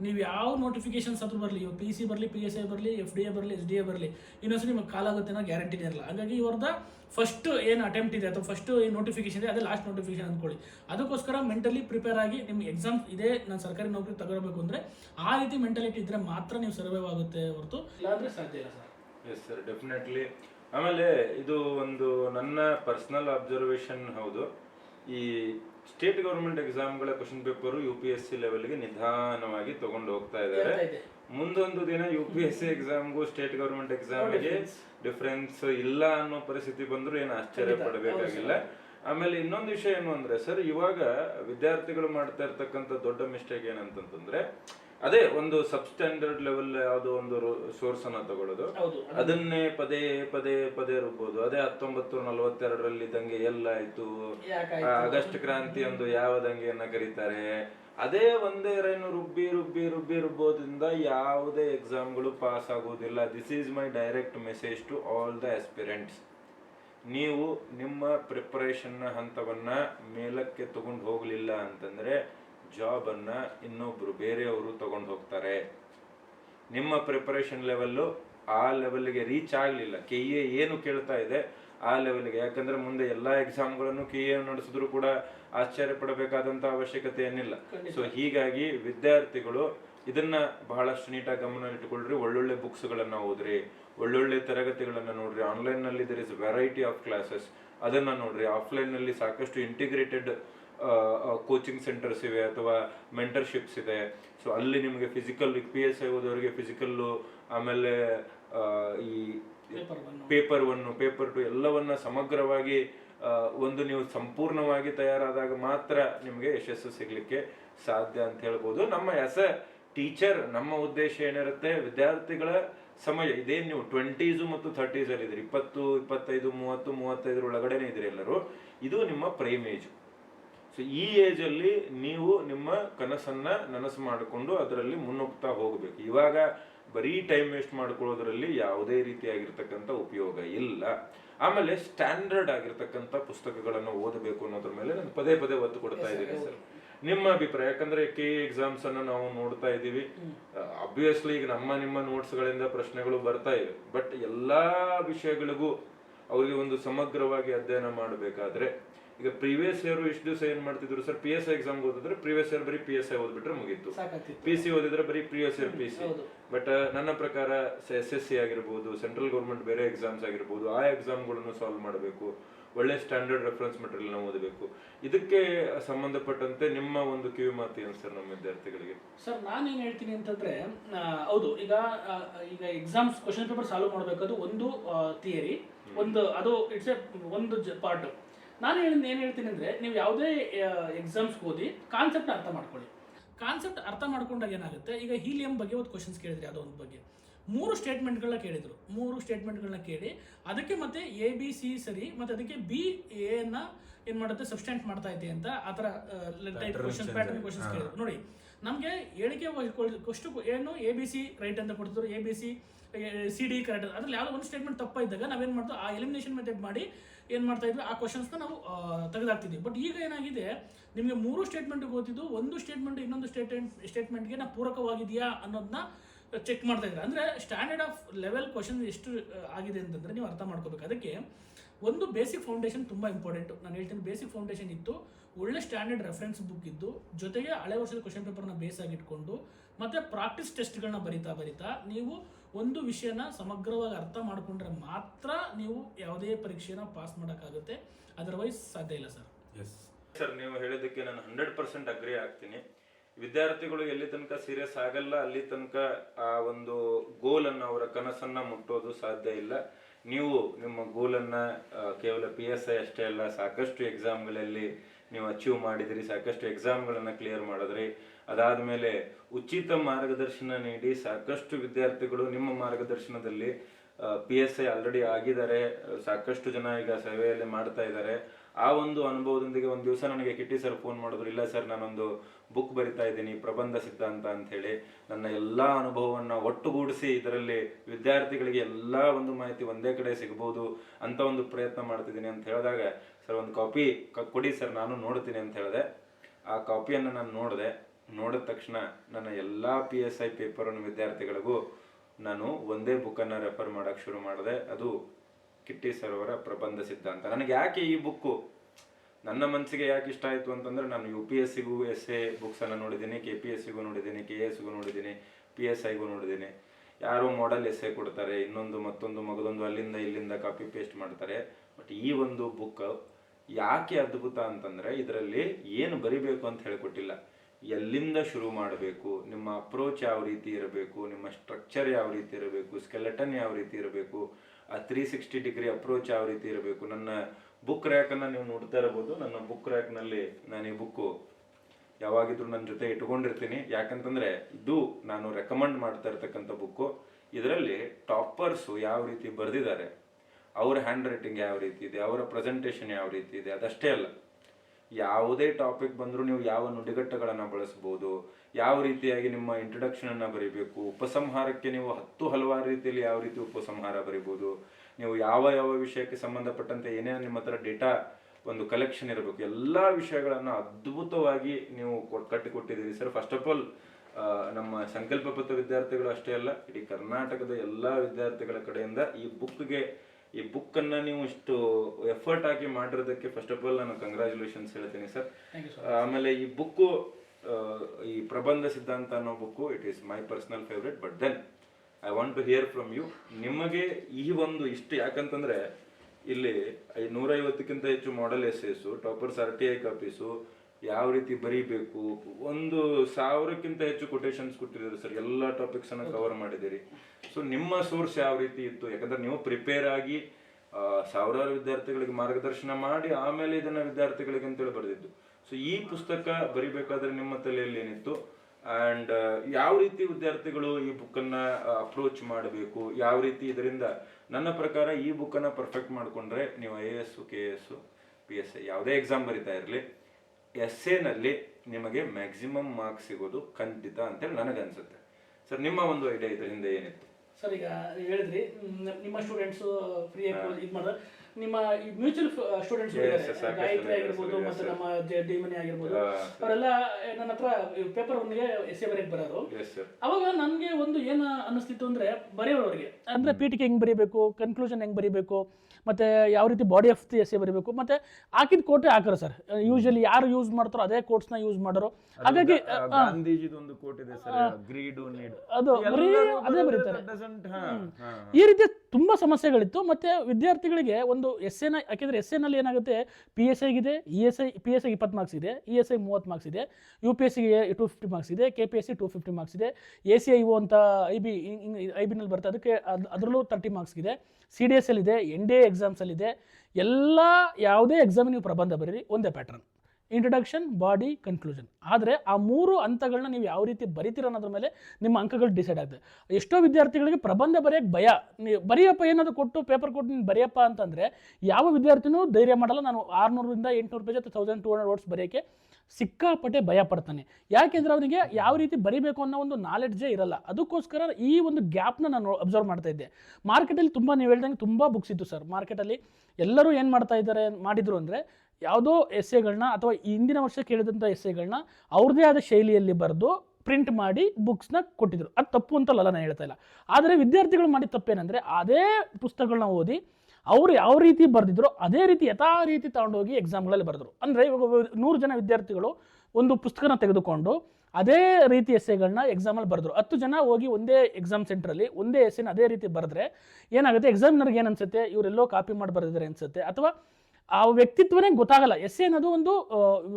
ನೀವು ಯಾವ ನೋಟಿಫಿಕೇಶನ್ಸ್ ಹತ್ರ ಬರಲಿ ಪಿ ಸಿ ಬರಲಿ ಪಿ ಎಸ್ ಐ ಬರಲಿ ಎಫ್ ಡಿ ಎ ಬರಲಿ ಎಸ್ ಡಿ ಎ ಬರಲಿ ಇನ್ನೊಂದ್ಸರಿ ನಿಮಗೆ ಕಾಲಾಗುತ್ತೆ ಅನ್ನೋ ಗ್ಯಾರಂಟಿನೇ ಇರಲ್ಲ. ಹಾಗಾಗಿ ಇವ್ರದ ಫಸ್ಟ್ ಏನು ಅಟೆಂಪ್ಟ್ ಇದೆ ಅಥವಾ ಫಸ್ಟ್ ಏನು ನೋಟಿಫಿಕೇಶನ್ ಇದೆ ಅದೇ ಲಾಸ್ಟ್ ನೋಟಿಫಿಕೇಶನ್ ಅಂದ್ಕೊಳ್ಳಿ. ಅದಕ್ಕೋಸ್ಕರ ಮೆಂಟಲಿ ಪ್ರಿಪೇರ್ ಆಗಿ ನಿಮ್ಗೆ ಎಕ್ಸಾಮ್ ಇದೆ ನಾನು ಸರ್ಕಾರಿ ನೌಕರಿ ತಗೋಬೇಕು ಅಂದರೆ ಆ ರೀತಿ ಮೆಂಟಾಲಿಟಿ ಇದ್ರೆ ಮಾತ್ರ ನೀವು ಸರ್ವೈವ್ ಆಗುತ್ತೆ ಹೊರತು. ಇಲ್ಲಾಂದ್ರೆ ಸಾಧ್ಯ ಇಲ್ಲ ಸರ್. ಎಸ್ ಸರ್ ಡೆಫಿನೆಟ್ಲಿ ಆಮೇಲೆ ಇದು ಒಂದು ನನ್ನ ಪರ್ಸನಲ್ ಅಬ್ಸರ್ವೇಷನ್ ಹೌದು. ಈ state government ಎಕ್ಸಾಮ್ಗಳ question paper U P S C ಲೆವೆಲ್ಗೆ ನಿಧಾನವಾಗಿ ತಗೊಂಡು ಹೋಗ್ತಾ ಇದ್ದಾರೆ. ಮುಂದೊಂದು ದಿನ ಯು ಪಿ ಎಸ್ ಸಿ ಎಕ್ಸಾಮ್ಗೂ ಸ್ಟೇಟ್ ಗೌರ್ಮೆಂಟ್ ಎಕ್ಸಾಮ್ಗೆ ಡಿಫ್ರೆನ್ಸ್ ಇಲ್ಲ ಅನ್ನೋ ಪರಿಸ್ಥಿತಿ ಬಂದ್ರು ಏನು ಆಶ್ಚರ್ಯ ಪಡಬೇಕಾಗಿಲ್ಲ. ಆಮೇಲೆ ಇನ್ನೊಂದು ವಿಷಯ ಏನು ಅಂದ್ರೆ ಸರ್ ಇವಾಗ ವಿದ್ಯಾರ್ಥಿಗಳು ಮಾಡ್ತಾ ಇರ್ತಕ್ಕಂಥ ದೊಡ್ಡ ಮಿಸ್ಟೇಕ್ ಏನಂತಂತಂದ್ರೆ ಅದೇ ಒಂದು ಸಬ್ ಸ್ಟ್ಯಾಂಡರ್ಡ್ ಲೆವೆಲ್ ಯಾವುದೋ ಒಂದು ಸೋರ್ಸ್ ಅನ್ನ ತಗೊಳ್ಳೋದು. ಅದನ್ನೇ ಪದೇ ಪದೇ ಪದೇ ರುಬ್ಬೋದು. ಅದೇ ಹತ್ತೊಂಬತ್ತು ನಲವತ್ತೆರಡರಲ್ಲಿ ದಂಗೆ ಎಲ್ಲಾಯ್ತು ಆಯ್ತು. ಆಗಸ್ಟ್ ಕ್ರಾಂತಿ ಒಂದು ಯಾವ ದಂಗೆಯನ್ನ ಕರೀತಾರೆ? ಅದೇ ಒಂದೇ ರೈನು ರುಬ್ಬಿ ರುಬ್ಬಿ ರುಬ್ಬಿ ರುಬ್ಬೋದ್ರಿಂದ ಯಾವುದೇ ಎಕ್ಸಾಮ್ಗಳು ಪಾಸ್ ಆಗೋದಿಲ್ಲ this is my direct message to all the aspirants ನೀವು ನಿಮ್ಮ ಪ್ರಿಪರೇಷನ್ನ ಹಂತವನ್ನ ಮೇಲಕ್ಕೆ ತಗೊಂಡು ಹೋಗಲಿಲ್ಲ ಅಂತಂದ್ರೆ ಜಾಬ್ ಇನ್ನೊಬ್ಬರು ಇನ್ನೊಬ್ರು ಬೇರೆಯವರು ತಗೊಂಡು ಹೋಗ್ತಾರೆ. ನಿಮ್ಮ ಪ್ರಿಪರೇಷನ್ ಲೆವೆಲ್ಲು ಆ ಲೆವೆಲ್ಗೆ ರೀಚ್ ಆಗಲಿಲ್ಲ. ಕೆ ಎ ಏನು ಕೇಳ್ತಾ ಇದೆ ಆ ಲೆವೆಲ್ಗೆ ಯಾಕಂದ್ರೆ ಮುಂದೆ ಎಲ್ಲಾ ಎಕ್ಸಾಮ್ಗಳನ್ನು ಕೆ ಎ ನಡೆಸಿದ್ರು ಕೂಡ ಆಶ್ಚರ್ಯ ಪಡಬೇಕಾದಂಥ ಅವಶ್ಯಕತೆ ಏನಿಲ್ಲ. ಸೊ ಹೀಗಾಗಿ ವಿದ್ಯಾರ್ಥಿಗಳು ಇದನ್ನ ಬಹಳಷ್ಟು ನೀಟಾಗಿ ಗಮನ ಇಟ್ಟುಕೊಳ್ರಿ ಒಳ್ಳೊಳ್ಳೆ ಬುಕ್ಸ್ ಗಳನ್ನ ಓದ್ರಿ. ಒಳ್ಳೊಳ್ಳೆ ತರಗತಿಗಳನ್ನ ನೋಡ್ರಿ. ಆನ್ಲೈನ್ನಲ್ಲಿ there is variety of classes ಅದನ್ನ ನೋಡ್ರಿ. ಆಫ್ಲೈನ್ನಲ್ಲಿ ಸಾಕಷ್ಟು ಇಂಟಿಗ್ರೇಟೆಡ್ ಕೋಚಿಂಗ್ ಸೆಂಟರ್ಸ್ ಇವೆ ಅಥವಾ ಮೆಂಟರ್ಶಿಪ್ಸ್ ಇದೆ. ಸೊ ಅಲ್ಲಿ ನಿಮಗೆ ಫಿಸಿಕಲ್ ಪಿ ಎಸ್ ಐ ಓದೋರಿಗೆ ಫಿಸಿಕಲ್ಲು ಆಮೇಲೆ ಈ ಪೇಪರ್ ಒನ್ನು ಪೇಪರ್ ಟು ಎಲ್ಲವನ್ನ ಸಮಗ್ರವಾಗಿ ಒಂದು ನೀವು ಸಂಪೂರ್ಣವಾಗಿ ತಯಾರಾದಾಗ ಮಾತ್ರ ನಿಮಗೆ ಯಶಸ್ಸು ಸಿಗಲಿಕ್ಕೆ ಸಾಧ್ಯ ಅಂತ ಹೇಳ್ಬೋದು. ನಮ್ಮ ಎಸ್ ಎ ಟೀಚರ್ ನಮ್ಮ ಉದ್ದೇಶ ಏನಿರುತ್ತೆ ವಿದ್ಯಾರ್ಥಿಗಳ ಸಮಯ ಇದೇನು ನೀವು ಟ್ವೆಂಟೀಸು ಮತ್ತು ಥರ್ಟೀಸಲ್ಲಿ ಇದ್ರಿ ಇಪ್ಪತ್ತು ಇಪ್ಪತ್ತೈದು ಮೂವತ್ತು ಮೂವತ್ತೈದರ ಒಳಗಡೆನೇ ಇದ್ರಿ ಎಲ್ಲರೂ. ಇದು ನಿಮ್ಮ ಪ್ರೈಮ್ ಏಜ್ ಸೊ ಈ ಏಜ್ ಅಲ್ಲಿ ನೀವು ನಿಮ್ಮ ಕನಸನ್ನ ನನಸು ಮಾಡಿಕೊಂಡು ಅದರಲ್ಲಿ ಮುನ್ನುಗ್ತಾ ಹೋಗಬೇಕು. ಇವಾಗ ಬರೀ ಟೈಮ್ ವೇಸ್ಟ್ ಮಾಡ್ಕೊಳ್ಳೋದ್ರಲ್ಲಿ ಯಾವುದೇ ರೀತಿಯಾಗಿರ್ತಕ್ಕಂಥ ಉಪಯೋಗ ಇಲ್ಲ. ಆಮೇಲೆ ಸ್ಟ್ಯಾಂಡರ್ಡ್ ಆಗಿರ್ತಕ್ಕಂಥ ಪುಸ್ತಕಗಳನ್ನು ಓದಬೇಕು ಅನ್ನೋದ್ರ ಮೇಲೆ ನಾನು ಪದೇ ಪದೇ ಒತ್ತು ಕೊಡ್ತಾ ಇದ್ದೀನಿ ಸರ್ ನಿಮ್ಮ ಅಭಿಪ್ರಾಯ ಯಾಕಂದ್ರೆ ಕೆ ಎಕ್ಸಾಮ್ಸ್ ಅನ್ನು ನಾವು ನೋಡ್ತಾ ಇದ್ದೀವಿ. ಅಬ್ವಿಯಸ್ಲಿ ಈಗ ನಮ್ಮ ನಿಮ್ಮ ನೋಟ್ಸ್ಗಳಿಂದ ಗಳಿಂದ ಪ್ರಶ್ನೆಗಳು ಬರ್ತಾ ಇವೆ ಬಟ್ ಎಲ್ಲಾ ವಿಷಯಗಳಿಗೂ ಅವರಿಗೆ ಒಂದು ಸಮಗ್ರವಾಗಿ ಅಧ್ಯಯನ ಮಾಡಬೇಕಾದ್ರೆ ಈಗ ಪ್ರೀವಿಯಸ್ ಇಯರ್ ಇಷ್ಟು ದಿವಸ ಏನ್ ಮಾಡ್ತಿದ್ರು sir P S I exam ಓದಿದ್ರೆ ಪ್ರೀವಿಯಸ್ ಇಯರ್ ಬರೀ ಪಿ ಎಸ್ ಐ ಓದ್ಬಿಟ್ರೆ ಮುಗೀತು. ಪಿ ಸಿ ಓದಿದ್ರೆ ಬರೀ previous year P C. But ನನ್ನ ಪ್ರಕಾರ ಎಸ್ ಎಸ್ ಸಿ ಆಗಿರ್ಬೋದು ಸೆಂಟ್ರಲ್ ಗೌರ್ಮೆಂಟ್ ಬೇರೆ ಎಕ್ಸಾಮ್ಸ್ ಆಗಿರ್ಬೋದು ಆ ಎಕ್ಸಾಮ್ಗಳನ್ನು ಸಾಲ್ವ್ ಮಾಡಬೇಕು. ಒಳ್ಳೆ ಸ್ಟ್ಯಾಂಡರ್ಡ್ ರೆಫರೆನ್ಸ್ ಮೆಟೀರಿಯಲ್ ಓದಬೇಕು. ಇದಕ್ಕೆ ಸಂಬಂಧಪಟ್ಟಂತೆ ನಿಮ್ಮ ಒಂದು ಕಿವಿ ಮಾತು ಏನು ಸರ್ ನಮ್ಮ ವಿದ್ಯಾರ್ಥಿಗಳಿಗೆ? ಸರ್ ನಾನೇನು ಹೇಳ್ತೀನಿ ಅಂತಂದ್ರೆ ಹೌದು ಈಗ ಈಗ ಎಕ್ಸಾಮ್ಸ್ ಕ್ವಶನ್ ಪೇಪರ್ ಸಾಲ್ವ್ ಮಾಡಬೇಕಾದ್ರು ಒಂದು ಥಿಯರಿ ಒಂದು ಅದು ಇಟ್ಸ್ ಎ ಒಂದು ಪಾರ್ಟ್ ನಾನು ಹೇಳಿದ ಏನು ಹೇಳ್ತೀನಿ ಅಂದರೆ ನೀವು ಯಾವುದೇ ಎಕ್ಸಾಮ್ಸ್ ಓದಿ ಕಾನ್ಸೆಪ್ಟ್ ಅರ್ಥ ಮಾಡ್ಕೊಳ್ಳಿ. ಕಾನ್ಸೆಪ್ಟ್ ಅರ್ಥ ಮಾಡ್ಕೊಂಡಾಗ ಏನಾಗುತ್ತೆ? ಈಗ ಹೀಲಿಯಂ ಬಗ್ಗೆ ಒಂದು ಕ್ವಶನ್ಸ್ ಕೇಳಿದ್ರಿ ಯಾವುದೋ ಒಂದು ಬಗ್ಗೆ. ಮೂರು ಸ್ಟೇಟ್ಮೆಂಟ್ಗಳನ್ನ ಕೇಳಿದರು. ಮೂರು ಸ್ಟೇಟ್ಮೆಂಟ್ಗಳನ್ನ ಕೇಳಿ ಅದಕ್ಕೆ ಮತ್ತೆ ಎ ಬಿ ಸಿ ಸರಿ ಮತ್ತು ಅದಕ್ಕೆ ಬಿ ಎನ್ನ ಏನು ಮಾಡುತ್ತೆ? ಸಬ್ಸ್ಟೆಂಟ್ ಮಾಡ್ತಾ ಇದೆ ಅಂತ ಆ ಥರ ಟೈಪ್ ಕ್ವಶನ್ಸ್ ಪ್ಯಾಟರ್ನ್ ಕ್ವಶನ್ಸ್ ಕೇಳಿದ್ರು. ನೋಡಿ ನಮಗೆ ಹೇಳಿಕೆ ಅಷ್ಟು ಏನು ಎ ಬಿ ಸಿ ರೈಟ್ ಅಂತ ಕೊಡ್ತಿದ್ರು. A B C C D correct ಅದ್ರಲ್ಲಿ ಯಾವುದೋ ಒಂದು ಸ್ಟೇಟ್ಮೆಂಟ್ ತಪ್ಪಿದ್ದಾಗ ನಾವೇನು ಮಾಡ್ತೋ ಆ ಎಲಿಮಿನೇಷನ್ ಮೆಥಡ್ ಮಾಡಿ ಏನು ಮಾಡ್ತಾ ಇದ್ವಿ, ಆ ಕ್ವಶನ್ಸ್ನ ನಾವು ತೆಗೆದಾಕ್ತಿದ್ವಿ. ಬಟ್ ಈಗ ಏನಾಗಿದೆ, ನಿಮಗೆ ಮೂರು ಸ್ಟೇಟ್ಮೆಂಟ್ ಗೊತ್ತಿದ್ದು, ಒಂದು ಸ್ಟೇಟ್ಮೆಂಟ್ ಇನ್ನೊಂದು ಸ್ಟೇಟ್ಮೆಂಟ್ ಸ್ಟೇಟ್ಮೆಂಟ್ಗೆ ನಾ ಪೂರಕವಾಗಿದೆಯಾ ಅನ್ನೋದನ್ನ ಚೆಕ್ ಮಾಡ್ತಾ ಇದ್ದಾರೆ. ಅಂದರೆ ಸ್ಟ್ಯಾಂಡರ್ಡ್ ಆಫ್ ಲೆವೆಲ್ ಕ್ವಶನ್ ಎಷ್ಟು ಆಗಿದೆ ಅಂತಂದರೆ ನೀವು ಅರ್ಥ ಮಾಡ್ಕೋಬೇಕು. ಅದಕ್ಕೆ ಒಂದು ಬೇಸಿಕ್ ಫೌಂಡೇಶನ್ ತುಂಬ ಇಂಪಾರ್ಟೆಂಟು ನಾನು ಹೇಳ್ತೀನಿ ಬೇಸಿಕ್ ಫೌಂಡೇಶನ್ ಇತ್ತು, ಒಳ್ಳೆ ಸ್ಟ್ಯಾಂಡರ್ಡ್ ರೆಫರೆನ್ಸ್ ಬುಕ್ ಇದ್ದು, ಜೊತೆಗೆ ಹಳೆ ವರ್ಷದ ಕ್ವಶನ್ ಪೇಪರ್ನ ಬೇಸ್ ಆಗಿಟ್ಕೊಂಡು ಮತ್ತು ಪ್ರಾಕ್ಟೀಸ್ ಟೆಸ್ಟ್ಗಳನ್ನ ಬರಿತಾ ಬರಿತಾ, ನೀವು ಒಂದು ವಿಷಯನ ಸಮಗ್ರವಾಗಿ ಅರ್ಥ ಮಾಡಿಕೊಂಡ್ರೆ ಮಾತ್ರ ನೀವು ಯಾವುದೇ ಪರೀಕ್ಷೆನ ಪಾಸ್ ಮಾಡೋಕ್ಕಾಗುತ್ತೆ. ಅದರ್ವೈಸ್ ಸಾಧ್ಯ ಇಲ್ಲ ಸರ್. ಎಸ್ ಸರ್ ನೀವು ಹೇಳಿದ್ದಕ್ಕೆ ನಾನು ಹಂಡ್ರೆಡ್ ಪರ್ಸೆಂಟ್ ಅಗ್ರಿ ಆಗ್ತೀನಿ. ವಿದ್ಯಾರ್ಥಿಗಳು ಎಲ್ಲಿ ತನಕ ಸೀರಿಯಸ್ ಆಗಲ್ಲ ಅಲ್ಲಿ ತನಕ ಆ ಒಂದು ಗೋಲನ್ನು ಅವರ ಕನಸನ್ನ ಮುಟ್ಟೋದು ಸಾಧ್ಯ ಇಲ್ಲ. ನೀವು ನಿಮ್ಮ ಗೋಲನ್ನು ಕೇವಲ ಪಿ ಎಸ್ ಐ ಅಷ್ಟೇ ಅಲ್ಲ ಸಾಕಷ್ಟು ಎಕ್ಸಾಮ್ಗಳಲ್ಲಿ ನೀವು ಅಚೀವ್ ಮಾಡಿದಿರಿ ಸಾಕಷ್ಟು ಎಕ್ಸಾಮ್ಗಳನ್ನು ಕ್ಲಿಯರ್ ಮಾಡಿದ್ರಿ. ಅದಾದ್ಮೇಲೆ ಉಚಿತ ಮಾರ್ಗದರ್ಶನ ನೀಡಿ ಸಾಕಷ್ಟು ವಿದ್ಯಾರ್ಥಿಗಳು ನಿಮ್ಮ ಮಾರ್ಗದರ್ಶನದಲ್ಲಿ ಪಿ ಎಸ್ ಐ ಆಲ್ರೆಡಿ ಆಗಿದ್ದಾರೆ. ಸಾಕಷ್ಟು ಜನ ಈಗ ಸೇವೆಯಲ್ಲಿ ಮಾಡ್ತಾ ಇದ್ದಾರೆ. ಆ ಒಂದು ಅನುಭವದೊಂದಿಗೆ ಒಂದು ದಿವಸ ನನಗೆ ಕಿಟ್ಟಿ ಸರ್ ಫೋನ್ ಮಾಡಿದ್ರು, ಇಲ್ಲ ಸರ್ ನಾನೊಂದು ಬುಕ್ ಬರಿತಾ ಇದ್ದೀನಿ, ಪ್ರಬಂಧ ಸಿದ್ಧಾಂತ ಅಂತ ಹೇಳಿ ನನ್ನ ಎಲ್ಲ ಅನುಭವವನ್ನು ಒಟ್ಟುಗೂಡಿಸಿ ಇದರಲ್ಲಿ ವಿದ್ಯಾರ್ಥಿಗಳಿಗೆ ಎಲ್ಲ ಒಂದು ಮಾಹಿತಿ ಒಂದೇ ಕಡೆ ಸಿಗ್ಬೋದು ಅಂತ ಒಂದು ಪ್ರಯತ್ನ ಮಾಡ್ತಿದ್ದೀನಿ ಅಂತ ಹೇಳಿದಾಗ ಸರ್ ಒಂದು ಕಾಪಿ ಕೊಡಿ ಸರ್ ನಾನು ನೋಡ್ತೀನಿ ಅಂತ ಹೇಳಿದೆ. ಆ ಕಾಪಿಯನ್ನು ನಾನು ನೋಡಿದೆ. ನೋಡಿದ ತಕ್ಷಣ ನನ್ನ ಎಲ್ಲ ಪಿ ಎಸ್ ಐ ಪೇಪರನ್ನು ವಿದ್ಯಾರ್ಥಿಗಳಿಗೂ ನಾನು ಒಂದೇ ಬುಕ್ಕನ್ನು ರೆಫರ್ ಮಾಡೋಕ್ಕೆ ಶುರು ಮಾಡಿದೆ. ಅದು ಕಿಟ್ಟಿ ಸರ್ ಅವರ ಪ್ರಬಂಧ ಸಿದ್ಧಾಂತ. ನನಗೆ ಯಾಕೆ ಈ ಬುಕ್ಕು ನನ್ನ ಮನಸ್ಸಿಗೆ ಯಾಕೆ ಇಷ್ಟ ಆಯಿತು ಅಂತಂದರೆ ನಾನು ಯು ಪಿ ಎಸ್ ಸಿಗೂ ಎಸ್ ಎ ಬುಕ್ಸನ್ನು ನೋಡಿದ್ದೀನಿ ಕೆ ಪಿ ಎಸ್ ಸಿಗೂ ನೋಡಿದ್ದೀನಿ ಕೆ ಎಸ್ಗೂ ನೋಡಿದ್ದೀನಿ ಪಿ ಎಸ್ ಐಗೂ ನೋಡಿದ್ದೀನಿ. ಯಾರೋ ಮಾಡೆಲ್ ಎಸ್ ಎ ಕೊಡ್ತಾರೆ, ಇನ್ನೊಂದು ಮತ್ತೊಂದು ಮಗದೊಂದು ಅಲ್ಲಿಂದ ಇಲ್ಲಿಂದ ಕಾಪಿ ಪೇಸ್ಟ್ ಮಾಡ್ತಾರೆ. ಬಟ್ ಈ ಒಂದು ಬುಕ್ ಯಾಕೆ ಅದ್ಭುತ ಅಂತಂದರೆ ಇದರಲ್ಲಿ ಏನು ಬರಿಬೇಕು ಅಂತ ಹೇಳಿಕೊಟ್ಟಿಲ್ಲ. ಎಲ್ಲಿಂದ ಶುರು ಮಾಡಬೇಕು, ನಿಮ್ಮ ಅಪ್ರೋಚ್ ಯಾವ ರೀತಿ ಇರಬೇಕು, ನಿಮ್ಮ ಸ್ಟ್ರಕ್ಚರ್ ಯಾವ ರೀತಿ ಇರಬೇಕು ಸ್ಕೆಲೆಟನ್ ಯಾವ ರೀತಿ ಇರಬೇಕು, ಆ ತ್ರೀ ಸಿಕ್ಸ್ಟಿ ಡಿಗ್ರಿ ಅಪ್ರೋಚ್ ಯಾವ ರೀತಿ ಇರಬೇಕು, ನನ್ನ ಬುಕ್ ರ್ಯಾಕನ್ನು ನೀವು ನೋಡ್ತಾ ಇರಬಹುದು. ನನ್ನ ಬುಕ್ ರ್ಯಾಕ್ನಲ್ಲಿ ನಾನು ಈ ಬುಕ್ಕು ಯಾವಾಗಿದ್ರು ನನ್ನ ಜೊತೆ ಇಟ್ಕೊಂಡಿರ್ತೀನಿ ಯಾಕಂತಂದ್ರೆ ಇದು ನಾನು ರೆಕಮೆಂಡ್ ಮಾಡ್ತಾ ಇರ್ತಕ್ಕಂಥ ಬುಕ್ಕು ಇದರಲ್ಲಿ ಟಾಪರ್ಸು ಯಾವ ರೀತಿ ಬರೆದಿದ್ದಾರೆ, ಅವರ ಹ್ಯಾಂಡ್ ರೈಟಿಂಗ್ ಯಾವ ರೀತಿ ಇದೆ, ಅವರ ಪ್ರೆಸೆಂಟೇಷನ್ ಯಾವ ರೀತಿ ಇದೆ, ಅದಷ್ಟೇ ಅಲ್ಲ. ಯಾವುದೇ ಟಾಪಿಕ್ ಬಂದರೂ ನೀವು ಯಾವ ನುಡಿಗಟ್ಟುಗಳನ್ನು ಬಳಸ್ಬೋದು, ಯಾವ ರೀತಿಯಾಗಿ ನಿಮ್ಮ ಇಂಟ್ರಡಕ್ಷನ್ ಅನ್ನು ಬರಿಬೇಕು, ಉಪಸಂಹಾರಕ್ಕೆ ನೀವು ಹತ್ತು ಹಲವಾರು ರೀತಿಯಲ್ಲಿ ಯಾವ ರೀತಿ ಉಪಸಂಹಾರ ಬರಿಬೋದು, ನೀವು ಯಾವ ಯಾವ ವಿಷಯಕ್ಕೆ ಸಂಬಂಧಪಟ್ಟಂತೆ ಏನೇ ನಿಮ್ಮ ಹತ್ರ ಡೇಟಾ ಒಂದು ಕಲೆಕ್ಷನ್ ಇರಬೇಕು, ಎಲ್ಲ ವಿಷಯಗಳನ್ನು ಅದ್ಭುತವಾಗಿ ನೀವು ಕೊಟ್- ಕಟ್ಟಿಕೊಟ್ಟಿದ್ದೀರಿ ಸರ್ ಫಸ್ಟ್ ಆಫ್ ಆಲ್ ನಮ್ಮ ಸಂಕಲ್ಪ ಪತ್ರ ವಿದ್ಯಾರ್ಥಿಗಳು ಅಷ್ಟೇ ಅಲ್ಲ, ಇಡೀ ಕರ್ನಾಟಕದ ಎಲ್ಲ ವಿದ್ಯಾರ್ಥಿಗಳ ಕಡೆಯಿಂದ ಈ ಬುಕ್ಗೆ ಈ ಬುಕ್ ಅನ್ನ ನೀವು ಇಷ್ಟು ಎಫರ್ಟ್ ಹಾಕಿ ಮಾಡಿರೋದಕ್ಕೆ ಫಸ್ಟ್ ಆಫ್ ಆಲ್ ನಾನು ಕಂಗ್ರ್ಯಾಚುಲೇಷನ್ಸ್ ಹೇಳ್ತೀನಿ ಸರ್ ಆಮೇಲೆ ಈ ಬುಕ್ಕು ಈ ಪ್ರಬಂಧ ಸಿದ್ಧಾಂತ ಅನ್ನೋ book it is my personal favourite but then I want to hear from you ನಿಮಗೆ ಈ ಒಂದು ಇಷ್ಟು ಯಾಕಂತಂದ್ರೆ ಇಲ್ಲಿ ನೂರೈವತ್ತಕ್ಕಿಂತ ಹೆಚ್ಚು models toppers R T I copies ಯಾವ ರೀತಿ ಬರೀಬೇಕು ಒಂದು ಸಾವಿರಕ್ಕಿಂತ ಹೆಚ್ಚು ಕೊಟೇಶನ್ಸ್ ಕೊಟ್ಟಿದ್ದಾರೆ ಸರ್ ಎಲ್ಲ ಟಾಪಿಕ್ಸ್ ಅನ್ನ ಕವರ್ ಮಾಡಿದ್ದೀರಿ. ಸೊ ನಿಮ್ಮ ಸೋರ್ಸ್ ಯಾವ ರೀತಿ ಇತ್ತು? ಯಾಕಂದ್ರೆ ನೀವು ಪ್ರಿಪೇರ್ ಆಗಿ ಸಾವಿರಾರು ವಿದ್ಯಾರ್ಥಿಗಳಿಗೆ ಮಾರ್ಗದರ್ಶನ ಮಾಡಿ, ಆಮೇಲೆ ಇದನ್ನ ವಿದ್ಯಾರ್ಥಿಗಳಿಗೆ ಅಂತೇಳಿ ಬರೆದಿದ್ದು. ಸೊ ಈ ಪುಸ್ತಕ ಬರಿಬೇಕಾದ್ರೆ ನಿಮ್ಮ ತಲೆಯಲ್ಲಿ ಏನಿತ್ತು? ಅಂಡ್ ಯಾವ ರೀತಿ ವಿದ್ಯಾರ್ಥಿಗಳು ಈ ಬುಕ್ ಅನ್ನ ಅಪ್ರೋಚ್ ಮಾಡಬೇಕು? ಯಾವ ರೀತಿ ಇದರಿಂದ ನನ್ನ ಪ್ರಕಾರ ಈ ಬುಕ್ ಅನ್ನ ಪರ್ಫೆಕ್ಟ್ ಮಾಡಿಕೊಂಡ್ರೆ ನೀವು I A S K S P S I ಯಾವುದೇ ಎಕ್ಸಾಮ್ ಬರಿತಾ ಇರಲಿ. ಎಸ್ನಲ್ಲಿ ನಿಮಗೆ ಮ್ಯಾಕ್ಸಿಮಮ್ ಮಾರ್ಕ್ಸ್ ಸಿಗೋದು ಖಂಡಿತ ಅಂತೇಳಿ ನನಗನ್ಸುತ್ತೆ. ಸರ್ ನಿಮ್ಮ ಒಂದು ಐಡಿಯಾ ಇದರಿಂದ ಏನಿತ್ತು? ಸರ್ ಈಗ ನೀವು ಹೇಳಿದ್ರಿ ನಿಮ್ಮ ಸ್ಟೂಡೆಂಟ್ಸು ಫ್ರೀ ಇದು ಮಾಡಿದ್ರೆ. ನಿಮ್ಮ ಮ್ಯೂಚುವಲ್ ಸ್ಟೂಡೆಂಟ್ಸ್ yes, ಸಾಕಷ್ಟು ಗಾಯತ್ರಿ ಆಗಿರ್ಬೋದು ಮತ್ತೆ ನಮ್ಮ ದೇಮನಿ ಮನಿ ಆಗಿರ್ಬೋದು. ಅವರೆಲ್ಲ ನನ್ನ ಹತ್ರ ಪೇಪರ್ ಒಂದಿಗೆ ಎಸ್ ಎ ಬರೆಯಕ್ಕೆ ಬರೋರು ಅವಾಗ ನನಗೆ ಒಂದು ಏನು ಅನಿಸ್ತಿತ್ತು ಅಂದ್ರೆ ಬರೆಯೋರವರಿಗೆ. ಅಂದ್ರೆ ಪೀಠಿಕೆ ಹೆಂಗ್ ಬರೀಬೇಕು ಕನ್ಕ್ಲೂಷನ್ ಹೆಂಗ್ ಬರೀಬೇಕು ಮತ್ತೆ ಯಾವ ರೀತಿ body of the essay ಬರೀಬೇಕು ಮತ್ತೆ ಹಾಕಿದ ಕೋಟೆ ಹಾಕರು ಸರ್. ಯೂಶಲಿ ಯಾರು ಯೂಸ್ ಮಾಡ್ತಾರೋ ಅದೇ ಕೋಟ್ಸ್ನ ಯೂಸ್ ಮಾಡೋರು. ಹಾಗಾಗಿ ಒಂದು ಕೋಟ್ ಇದೆ ಸರ್ ಅದು ಅದೇ ಬರೀತಾರೆ. ಈ ರೀತಿ ತುಂಬಾ ಸಮಸ್ಯೆಗಳಿತ್ತು ಮತ್ತೆ ವಿದ್ಯಾರ್ಥಿಗಳಿಗೆ ಒಂದು ಎಸ್ ಎನ ಯಾಕೆಂದರೆ ಎಸ್ ಎನಲ್ಲಿ ಏನಾಗುತ್ತೆ? P S ಐಗಿದೆ E S I P S I ಇಪ್ಪತ್ತು ಮಾರ್ಕ್ಸ್ ಇದೆ ಇ ಎಸ್ ಐ ಮೂವತ್ತು ಮಾರ್ಕ್ಸ್ ಇದೆ ಯು ಪಿ ಎಸ್ ಸಿಗೆ ಟು ಫಿಫ್ಟಿ ಮಾರ್ಕ್ಸ್ ಇದೆ K P S C two fifty marks ಇದೆ ಎ ಸಿ ಐ ಒ ಅಂತ ಐ ಬಿ ಐ ಬಿನಲ್ಲಿ ಬರುತ್ತೆ. ಅದಕ್ಕೆ ಅದು ಅದರಲ್ಲೂ ತರ್ಟಿ ಮಾರ್ಕ್ಸ್ ಇದೆ. ಸಿ ಡಿ ಎಸ್ ಎಲ್ ಇದೆ ಎನ್ ಡಿ ಎ ಎಕ್ಸಾಮ್ಸಲ್ಲಿದೆ ಎಲ್ಲ ಯಾವುದೇ ಎಕ್ಸಾಮ್ ನೀವು ಪ್ರಬಂಧ ಬರೀರಿ, ಒಂದೇ ಪ್ಯಾಟರ್ನ್ ಇಂಟ್ರಡಕ್ಷನ್ ಬಾಡಿ ಕನ್ಕ್ಲೂಷನ್ ಆದರೆ ಆ ಮೂರು ಹಂತಗಳನ್ನ ನೀವು ಯಾವ ರೀತಿ ಬರಿತೀರ ಅನ್ನೋದ್ರ ಮೇಲೆ ನಿಮ್ಮ ಅಂಕಗಳು ಡಿಸೈಡ್ ಆಗುತ್ತೆ. ಎಷ್ಟೋ ವಿದ್ಯಾರ್ಥಿಗಳಿಗೆ ಪ್ರಬಂಧ ಬರೆಯೋಕ್ಕೆ ಭಯ. ನೀವು ಬರೆಯಪ್ಪ ಏನಾದರೂ ಕೊಟ್ಟು ಪೇಪರ್ ಕೊಟ್ಟು ನೀನು ಬರೆಯಪ್ಪ ಅಂತಂದರೆ ಯಾವ ವಿದ್ಯಾರ್ಥಿನೂ ಧೈರ್ಯ ಮಾಡಲ್ಲ. ನಾನು ಆರುನೂರಿಂದ ಎಂಟುನೂರು ಪೇಜ್ ಅಥವಾ ತೌಸಂಡ್ ಟೂ ಹಂಡ್ರೆಡ್ ವರ್ಡ್ಸ್ ಬರೆಯೋಕ್ಕೆ ಸಿಕ್ಕಾಪಟ್ಟೆ ಭಯ ಪಡ್ತಾನೆ. ಯಾಕೆಂದರೆ ಅವನಿಗೆ ಯಾವ ರೀತಿ ಬರಿಬೇಕು ಅನ್ನೋ ಒಂದು ನಾಲೆಡ್ಜೇ ಇರಲ್ಲ. ಅದಕ್ಕೋಸ್ಕರ ಈ ಒಂದು ಗ್ಯಾಪ್ನ ನಾನು ಅಬ್ಸರ್ವ್ ಮಾಡ್ತಾ ಇದ್ದೆ. ಮಾರ್ಕೆಟಲ್ಲಿ ತುಂಬ ನೀವು ಹೇಳ್ದಂಗೆ ತುಂಬ ಬುಕ್ಸ್ ಇತ್ತು ಸರ್. ಮಾರ್ಕೆಟಲ್ಲಿ ಎಲ್ಲರೂ ಏನು ಮಾಡ್ತಾ ಇದ್ದಾರೆ, ಮಾಡಿದ್ರು ಅಂದರೆ ಯಾವುದೋ ಎಸ್ಸೆಗಳನ್ನ ಅಥವಾ ಹಿಂದಿನ ವರ್ಷ ಕೇಳಿದಂಥ ಎಸ್ಸೆಗಳನ್ನ ಅವ್ರದ್ದೇ ಆದ ಶೈಲಿಯಲ್ಲಿ ಬರೆದು ಪ್ರಿಂಟ್ ಮಾಡಿ ಬುಕ್ಸ್ನ ಕೊಟ್ಟಿದ್ರು. ಅದು ತಪ್ಪು ಅಂತಲ್ಲ ನಾನು ಹೇಳ್ತಾ ಇಲ್ಲ. ಆದರೆ ವಿದ್ಯಾರ್ಥಿಗಳು ಮಾಡಿದ ತಪ್ಪೇನೆಂದರೆ ಅದೇ ಪುಸ್ತಕಗಳನ್ನ ಓದಿ ಅವರು ಯಾವ ರೀತಿ ಬರೆದಿದ್ರು ಅದೇ ರೀತಿ ಯಥಾ ರೀತಿ ತಗೊಂಡೋಗಿ ಎಕ್ಸಾಮ್ಗಳಲ್ಲಿ ಬರೆದ್ರು. ಅಂದರೆ ಇವಾಗ ನೂರು ಜನ ವಿದ್ಯಾರ್ಥಿಗಳು ಒಂದು ಪುಸ್ತಕನ ತೆಗೆದುಕೊಂಡು ಅದೇ ರೀತಿ ಎಸ್ಸೆಗಳನ್ನ ಎಕ್ಸಾಮಲ್ಲಿ ಬರೆದ್ರು. ಹತ್ತು ಜನ ಹೋಗಿ ಒಂದೇ ಎಕ್ಸಾಮ್ ಸೆಂಟ್ರಲ್ಲಿ ಒಂದೇ ಎಸ್ಸೆನ ಅದೇ ರೀತಿ ಬರೆದ್ರೆ ಏನಾಗುತ್ತೆ? ಎಕ್ಸಾಮಿನರ್ಗೆ ಏನು ಅನಿಸುತ್ತೆ? ಇವರೆಲ್ಲೋ ಕಾಪಿ ಮಾಡಿ ಬರೆದಿದ್ದಾರೆ ಅನ್ಸುತ್ತೆ. ಅಥವಾ ಆ ವ್ಯಕ್ತಿತ್ವನೇ ಗೊತ್ತಾಗಲ್ಲ. ಎಸ್ ಅನ್ನೋದು ಒಂದು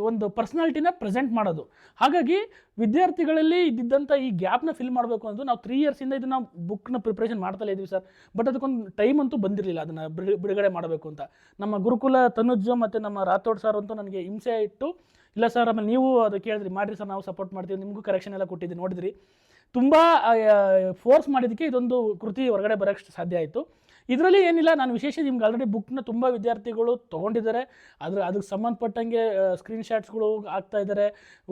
ಒಂದು ಪರ್ಸನಾಲಿಟಿನ ಪ್ರೆಸೆಂಟ್ ಮಾಡೋದು. ಹಾಗಾಗಿ ವಿದ್ಯಾರ್ಥಿಗಳಲ್ಲಿ ಇದ್ದಿದ್ದಂಥ ಈ ಗ್ಯಾಪ್ನ ಫಿಲ್ ಮಾಡಬೇಕು ಅಂತ ನಾವು ತ್ರೀ ಇಯರ್ಸಿಂದ ಇದನ್ನ ಬುಕ್ನ ಪ್ರಿಪ್ರೇಷನ್ ಮಾಡ್ತಲೇ ಇದ್ದೀವಿ ಸರ್ ಬಟ್ ಅದಕ್ಕೊಂದು ಟೈಮ್ ಅಂತೂ ಬಂದಿರಲಿಲ್ಲ. ಅದನ್ನು ಬಿಡುಗಡೆ ಮಾಡಬೇಕು ಅಂತ. ನಮ್ಮ ಗುರುಕುಲ ತನುಜ್ ಮತ್ತು ನಮ್ಮ ರಾಥೋಡ್ ಸರ್ ಅಂತೂ ನನಗೆ ಹಿಂಸೆ ಇಟ್ಟು, ಇಲ್ಲ ಸರ್ ಆಮೇಲೆ ನೀವು ಅದು ಕೇಳಿದ್ರಿ ಮಾಡಿರಿ ಸರ್ ನಾವು ಸಪೋರ್ಟ್ ಮಾಡ್ತೀವಿ, ನಿಮಗೂ ಕರೆಕ್ಷನ್ ಎಲ್ಲ ಕೊಟ್ಟಿದ್ದೀವಿ ನೋಡಿದ್ರಿ. ತುಂಬ ಫೋರ್ಸ್ ಮಾಡಿದ್ದಕ್ಕೆ ಇದೊಂದು ಕೃತಿ ಹೊರಗಡೆ ಬರೋಕ್ಕೆ ಸಾಧ್ಯ ಆಯಿತು. ಇದರಲ್ಲಿ ಏನಿಲ್ಲ, ನಾನು ವಿಶೇಷ ನಿಮ್ಗೆ ಆಲ್ರೆಡಿ ಬುಕ್ನ ತುಂಬ ವಿದ್ಯಾರ್ಥಿಗಳು ತೊಗೊಂಡಿದ್ದಾರೆ. ಅದ್ರ ಅದಕ್ಕೆ ಸಂಬಂಧಪಟ್ಟಂಗೆ ಸ್ಕ್ರೀನ್ ಶಾಟ್ಸ್ಗಳು ಆಗ್ತಾ ಇದ್ದಾರೆ